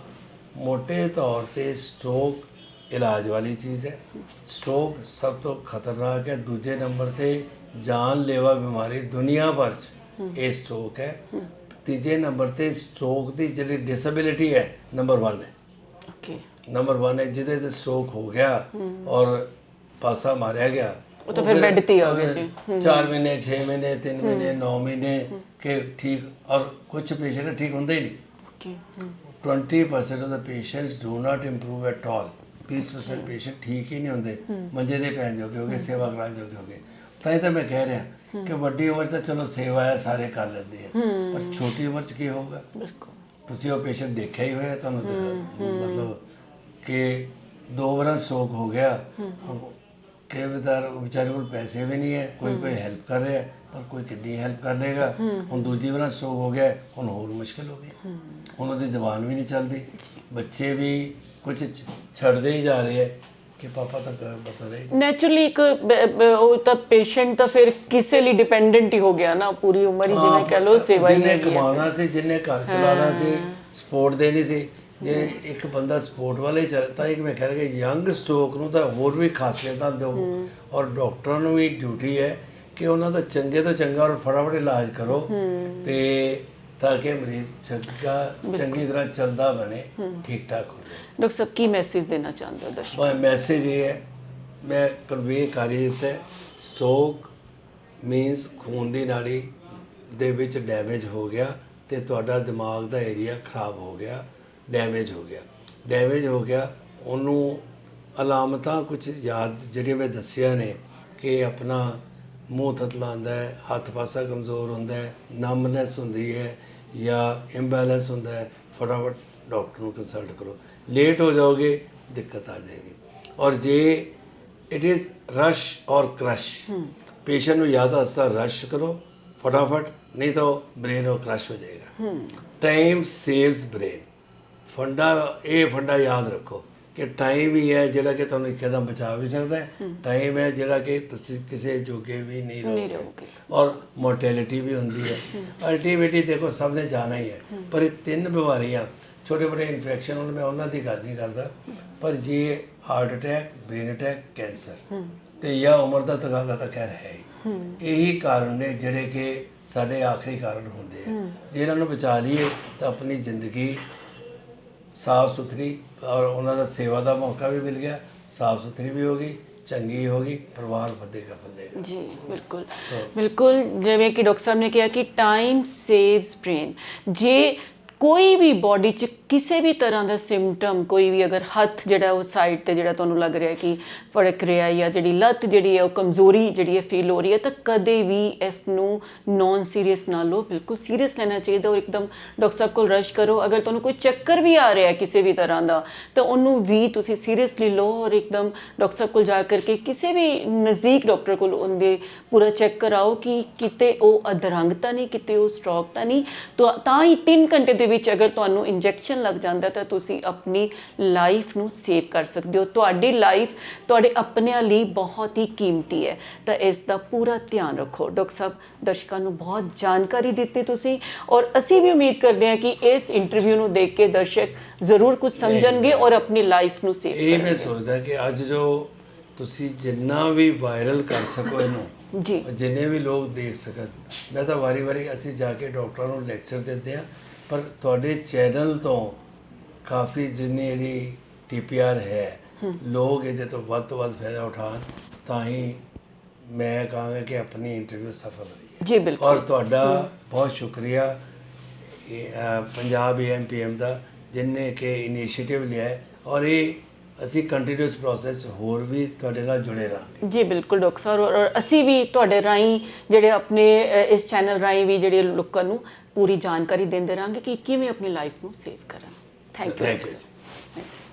ਮੋٹے ਤੌਰ ਤੇ ਸਟ੍ਰੋਕ ਇਲਾਜ ਵਾਲੀ ਚੀਜ਼ ਹੈ। ਸਟ੍ਰੋਕ ਸਭ ਤੋਂ ਖਤਰਨਾਕ ਹੈ। ਦੂਜੇ ਨੰਬਰ ਤੇ ਜਾਨਲੇਵਾ ਬਿਮਾਰੀ ਦੁਨੀਆ ਭਰ 'ਚ ਇਹ ਸਟ੍ਰੋਕ ਹੈ। ਤੀਜੇ ਨੰਬਰ ਤੇ ਸਟ੍ਰੋਕ ਦੀ ਜਿਹੜੀ ਡਿਸੇਬਿਲਿਟੀ ਹੈ ਨੰਬਰ 1 ਹੈ। ਓਕੇ ਨੰਬਰ 1 ਹੈ ਜਿਹਦੇ ਤੇ ਸਟ੍ਰੋਕ ਹੋ ਗਿਆ ਔਰ ਪਾਸਾ ਮਾਰਿਆ ਗਿਆ। ਉਹ ਤਾਂ ਫਿਰ ਬੈੱਡ ਤੇ ਹੀ ਆ ਗਏ ਜੀ। 4 ਮਹੀਨੇ 6 ਮਹੀਨੇ 3 ਮਹੀਨੇ 9 ਮਹੀਨੇ ਕੇ ਠੀਕ ਔਰ ਕੁਝ ਪੇਸ਼ੈਂਟ ਠੀਕ ਹੁੰਦੇ ਹੀ ਨਹੀਂ। Okay 20% of the patients do not improve at all 20% patient ਠੀਕ ਹੀ ਨਹੀਂ ਹੁੰਦੇ। ਮੰਜੇ ਦੇ ਪੈਣ ਜੋਗੇ ਹੋ ਗਏ ਸੇਵਾ ਕਰਾਉਣ ਜੋਗੇ ਹੋ ਗਏ ਤਾਂ ਹੀ ਤਾਂ ਮੈਂ ਕਹਿ ਰਿਹਾ ਕਿ ਵੱਡੀ ਉਮਰ 'ਚ ਤਾਂ ਚਲੋ ਸੇਵਾ ਹੈ ਸਾਰੇ ਕਰ ਲੈਂਦੇ ਆ। ਪਰ ਛੋਟੀ ਉਮਰ 'ਚ ਕੀ ਹੋਊਗਾ? ਬਿਲਕੁਲ। ਤੁਸੀਂ ਉਹ ਪੇਸ਼ੈਂਟ ਦੇਖਿਆ ਹੀ ਹੋਇਆ ਤੁਹਾਨੂੰ ਦਿਖਾ ਮਤਲਬ ਕਿ ਦੋ ਵਾਰ ਸੋਕ ਹੋ ਗਿਆ। ਕਿ ਵਿਚਾਰ ਵਿਚਾਰੇ ਕੋਲ ਪੈਸੇ ਵੀ ਨਹੀਂ ਹੈ ਕੋਈ ਕੋਈ ਹੈਲਪ ਕਰ ਰਿਹਾ ਹੈ, ਪਰ ਕੋਈ ਕਿੰਨੀ ਹੈਲਪ ਕਰ ਲੇਗਾ ਹੁਣ ਦੂਜੀ ਵਾਰ ਸੋਕ ਹੋ ਗਿਆ ਹੁਣ ਹੋਰ ਮੁਸ਼ਕਿਲ ਹੋ ਗਈ। ਹੁਣ ਉਹਦੀ ਜ਼ਬਾਨ ਵੀ ਨਹੀਂ ਚੱਲਦੀ। ਬੱਚੇ ਵੀ ਕੁਝ ਛੱਡਦੇ ਹੀ ਜਾ ਰਹੇ ਹੈ ਕਿ ਪਾਪਾ ਤਾਂ ਬਤਾ ਰਹੇ ਨੈਚੁਰਲੀ ਇੱਕ ਉਹ ਤਾਂ ਪੇਸ਼ੈਂਟ ਤਾਂ ਫਿਰ ਕਿਸੇ ਲਈ ਡਿਪੈਂਡੈਂਟ ਹੀ ਹੋ ਗਿਆ ਨਾ ਪੂਰੀ ਉਮਰ ਹੀ ਜਿਵੇਂ ਕਹ ਲੋ ਸੇਵਾ ਹੀ ਹੈ। ਕਮਾਉਣਾ ਸੀ ਜਿਹਨੇ ਘਰ ਚਲਾਉਣਾ ਸੀ ਸਪੋਰਟ ਦੇਣੀ ਸੀ ਜੇ ਇੱਕ ਬੰਦਾ ਸਪੋਰਟ ਵਾਲੇ ਚੱਲਦਾ ਇੱਕ ਮੈਂ ਕਹਿ ਰਿਹਾ ਯੰਗ ਸਟ੍ਰੋਕ ਨੂੰ ਤਾਂ ਹੋਰ ਵੀ ਖਾਸੀਅਤਾਂ ਦਿਓ। ਔਰ ਡਾਕਟਰਾਂ ਨੂੰ ਵੀ ਡਿਊਟੀ ਹੈ ਕਿ ਉਹਨਾਂ ਦਾ ਚੰਗੇ ਤੋਂ ਚੰਗਾ ਔਰ ਫਟਾਫਟ ਇਲਾਜ ਕਰੋ। ਤੇ ਤਾਂ ਕਿ ਮਰੀਜ਼ ਚੰਗਾ ਚੰਗੀ ਤਰ੍ਹਾਂ ਚੱਲਦਾ ਬਣੇ ਠੀਕ ਠਾਕ ਹੋ ਜਾਏ। ਡਾਕਟਰ ਸਾਹਿਬ ਕੀ ਮੈਸੇਜ ਦੇਣਾ ਚਾਹੁੰਦੇ ਹੋ ਦਰਸ਼ਕ ਮੈਸੇਜ ਇਹ ਹੈ ਮੈਂ ਕਨਵੇ ਕਰ ਦਿੱਤਾ ਸਟ੍ਰੋਕ ਮੀਨਸ ਖੂਨ ਦੀ ਨਾੜੀ ਦੇ ਵਿੱਚ ਡੈਮੇਜ ਹੋ ਗਿਆ ਤੇ ਤੁਹਾਡਾ ਦਿਮਾਗ ਦਾ ਏਰੀਆ ਖਰਾਬ ਹੋ ਗਿਆ। ਡੈਮੇਜ ਹੋ ਗਿਆ। ਡੈਮੇਜ ਹੋ ਗਿਆ। ਉਹਨੂੰ ਅਲਾਮਤਾਂ ਕੁਝ ਯਾਦ ਜਿਹੜੀਆਂ ਮੈਂ ਦੱਸਿਆ ਨੇ ਕਿ ਆਪਣਾ ਮੂੰਹ ਥਤਲਾਉਂਦਾ ਹੈ ਹੱਥ ਪਾਸਾ ਕਮਜ਼ੋਰ ਹੁੰਦਾ ਹੈ ਨਮਨੈਸ ਹੁੰਦੀ ਹੈ ਜਾਂ ਇੰਬੈਲੈਂਸ ਹੁੰਦਾ ਹੈ ਫਟਾਫਟ ਡਾਕਟਰ ਨੂੰ ਕੰਸਲਟ ਕਰੋ। ਲੇਟ ਹੋ ਜਾਓਗੇ ਦਿੱਕਤ ਆ ਜਾਏਗੀ। ਔਰ ਜੇ it is rush or crush patient ਨੂੰ ਜ਼ਿਆਦਾ ਹਸਤਾ ਰਸ਼ ਕਰੋ ਫਟਾਫਟ ਨਹੀਂ ਤਾਂ ਬ੍ਰੇਨ ਉਹ ਕ੍ਰਸ਼ ਹੋ ਜਾਏਗਾ। ਟਾਈਮ ਸੇਵਸ ਬ੍ਰੇਨ ਫੰਡਾ ਇਹ ਫੰਡਾ ਯਾਦ ਰੱਖੋ ਕਿ ਟਾਈਮ ਹੀ ਹੈ ਜਿਹੜਾ ਕਿ ਤੁਹਾਨੂੰ ਇੱਕਦਮ ਬਚਾ ਵੀ ਸਕਦਾ ਹੈ। ਟਾਈਮ ਹੈ ਜਿਹੜਾ ਕਿ ਤੁਸੀਂ ਕਿਸੇ ਜੋਗੇ ਵੀ ਨਹੀਂ ਰਹੋਗੇ। ਔਰ ਮੋਰਟੈਲਿਟੀ ਵੀ ਹੁੰਦੀ ਹੈ। ਅਲਟੀਮੇਟਲੀ ਦੇਖੋ ਸਭ ਨੇ ਜਾਣਾ ਹੀ ਹੈ। ਪਰ ਇਹ ਤਿੰਨ ਬਿਮਾਰੀਆਂ ਛੋਟੇ ਮੋਟੇ ਇਨਫੈਕਸ਼ਨ ਹੁਣ ਮੈਂ ਉਹਨਾਂ ਦੀ ਗੱਲ ਨਹੀਂ ਕਰਦਾ। ਪਰ ਜੇ heart attack brain attack cancer ਤੇ ਜਾਂ ਉਮਰ ਦਾ ਤਕਾਜ਼ਾ ਤਾਂ ਖੈਰ ਹੀ ਇਹੀ ਕਾਰਨ ਨੇ ਜਿਹੜੇ ਕਿ ਸਾਡੇ ਆਖਰੀ ਕਾਰਨ ਹੁੰਦੇ ਆ। ਜੇ ਇਹਨਾਂ ਨੂੰ ਬਚਾ ਲਈਏ ਤਾਂ ਆਪਣੀ ਜ਼ਿੰਦਗੀ ਸਾਫ਼ ਸੁਥਰੀ ਔਰ ਉਹਨਾਂ ਦਾ ਸੇਵਾ ਦਾ ਮੌਕਾ ਵੀ ਮਿਲ ਗਿਆ ਸਾਫ਼ ਸੁਥਰੀ ਵੀ ਹੋਗੀ ਚੰਗੀ ਹੋਗੀ ਪਰਿਵਾਰ ਵਧੇਗਾ ਫੁੱਲੇਗਾ ਜੀ ਬਿਲਕੁਲ। ਬਿਲਕੁਲ ਜਿਵੇਂ ਕਿ ਡਾਕਟਰ ਸਾਹਿਬ ਨੇ ਕਿਹਾ ਕਿ ਟਾਈਮ ਸੇਵਸ ਬ੍ਰੇਨ ਜੇ ਕੋਈ ਵੀ ਬਾਡੀ 'ਚ ਕਿਸੇ ਵੀ ਤਰ੍ਹਾਂ ਦਾ ਸਿੰਪਟਮ ਕੋਈ ਵੀ ਅਗਰ ਹੱਥ ਜਿਹੜਾ ਉਹ ਸਾਈਡ ਤੇ ਜਿਹੜਾ ਤੁਹਾਨੂੰ ਲੱਗ ਰਿਹਾ ਕਿ ਫੜਕ ਰਿਹਾ ਜਾਂ ਜਿਹੜੀ ਲੱਤ ਜਿਹੜੀ ਹੈ ਉਹ ਕਮਜ਼ੋਰੀ ਜਿਹੜੀ ਹੈ ਫੀਲ ਹੋ ਰਹੀ ਹੈ, ਤਾਂ ਕਦੇ ਵੀ ਇਸ ਨੂੰ ਨੌਨ ਸੀਰੀਅਸ ਨਾ ਲਓ। ਬਿਲਕੁਲ ਸੀਰੀਅਸ ਲੈਣਾ ਚਾਹੀਦਾ ਔਰ ਇੱਕਦਮ ਡਾਕਟਰ ਸਾਹਿਬ ਕੋਲ ਰਸ਼ ਕਰੋ। ਅਗਰ ਤੁਹਾਨੂੰ ਕੋਈ ਚੱਕਰ ਵੀ ਆ ਰਿਹਾ ਹੈ ਕਿਸੇ ਵੀ ਤਰ੍ਹਾਂ ਦਾ, ਤਾਂ ਉਹਨੂੰ ਵੀ ਤੁਸੀਂ ਸੀਰੀਅਸਲੀ ਲਓ ਔਰ ਇੱਕਦਮ ਡਾਕਟਰ ਸਾਹਿਬ ਕੋਲ ਜਾ ਕਰਕੇ ਕਿਸੇ ਵੀ ਨਜ਼ਦੀਕ ਡਾਕਟਰ ਕੋਲ ਉਹਦੇ ਪੂਰਾ ਚੈੱਕ ਕਰਾਓ ਕਿ ਕਿਤੇ ਉਹ ਅਧਰੰਗ ਤਾਂ ਨਹੀਂ, ਕਿਤੇ ਉਹ ਸਟ੍ਰੋਕ ਤਾਂ ਨਹੀਂ। ਤਾਂ ਤਾਂ ਹੀ 3 ਘੰਟੇ ਦੇ ਵਿੱਚ ਅਗਰ ਤੁਹਾਨੂੰ ਇੰਜੈਕਸ਼ਨ ਲੱਗ ਜਾਂਦਾ ਤਾਂ ਤੁਸੀਂ ਆਪਣੀ ਲਾਈਫ ਨੂੰ ਸੇਵ ਕਰ ਸਕਦੇ ਹੋ। ਤੁਹਾਡੀ ਲਾਈਫ ਤੁਹਾਡੇ ਆਪਣਿਆਂ ਲਈ ਬਹੁਤ ਹੀ ਕੀਮਤੀ ਹੈ। ਤਾਂ ਇਸ ਦਾ ਪੂਰਾ ਧਿਆਨ ਰੱਖੋ। ਡਾਕਟਰ ਸਾਹਿਬ ਦਰਸ਼ਕਾਂ ਨੂੰ ਬਹੁਤ ਜਾਣਕਾਰੀ ਦਿੱਤੀ ਤੁਸੀਂ ਔਰ ਅਸੀਂ ਵੀ ਉਮੀਦ ਕਰਦੇ ਹਾਂ ਕਿ ਇਸ ਇੰਟਰਵਿਊ ਨੂੰ ਦੇਖ ਕੇ ਦਰਸ਼ਕ ਜ਼ਰੂਰ ਕੁਝ ਸਮਝਣਗੇ ਔਰ ਆਪਣੀ ਲਾਈਫ ਨੂੰ ਸੇਵ ਇਹ ਮੈਂ ਕਰਨਗੇ। ਸੋਚਦਾ ਕਿ ਅੱਜ ਜੋ ਤੁਸੀਂ ਜਿੰਨਾ ਵੀ ਵਾਇਰਲ ਕਰ ਸਕੋ ਇਹਨੂੰ ਜੀ। ਜਿੰਨੇ ਵੀ ਲੋਕ ਦੇਖ ਸਕਣ ਮੈਂ ਤਾਂ ਵਾਰੀ-ਵਾਰੀ ਅਸੀਂ ਜਾ ਕੇ ਡਾਕਟਰਾਂ ਨੂੰ ਲੈਕਚਰ ਦਿੰਦੇ ਆ ਪਰ ਤੁਹਾਡੇ ਚੈਨਲ ਤੋਂ ਕਾਫੀ ਜਿੰਨੀ ਇਹਦੀ ਟੀਪੀਆਰ ਹੈ ਲੋਕ ਇਹਦੇ ਤੋਂ ਵੱਧ ਤੋਂ ਵੱਧ ਫਾਇਦਾ ਉਠਾਉਣ ਤਾਂ ਹੀ ਮੈਂ ਕਹਾਂਗਾ ਕਿ ਆਪਣੀ ਇੰਟਰਵਿਊ ਸਫਲ ਰਹੀ ਜੀ ਬਿਲਕੁਲ। ਔਰ ਤੁਹਾਡਾ ਬਹੁਤ ਸ਼ੁਕਰੀਆ ਪੰਜਾਬ ਏਐਮਪੀਐਮ ਦਾ ਜਿਨਨੇ ਕਿ ਇਨੀਸ਼ੀਏਟਿਵ ਲਿਆ ਹੈ। ਔਰ ਇਹ ਅਸੀਂ ਕੰਟੀਨਿਊਸ ਪ੍ਰੋਸੈਸ ਹੋਰ ਵੀ ਤੁਹਾਡੇ ਨਾਲ ਜੁੜੇ ਰਹਾਂਗੇ। ਜੀ ਬਿਲਕੁਲ ਡਾਕਟਰ ਸਾਹਿਬ ਔਰ ਅਸੀਂ ਵੀ ਤੁਹਾਡੇ ਰਾਹੀਂ ਜਿਹੜੇ ਆਪਣੇ ਇਸ ਚੈਨਲ ਰਾਹੀਂ ਵੀ ਜਿਹੜੇ ਲੋਕਾਂ ਨੂੰ ਪੂਰੀ ਜਾਣਕਾਰੀ ਦਿੰਦੇ ਰਹਾਂਗੇ ਕਿ ਕਿਵੇਂ ਆਪਣੀ ਲਾਈਫ ਨੂੰ save thank you thank you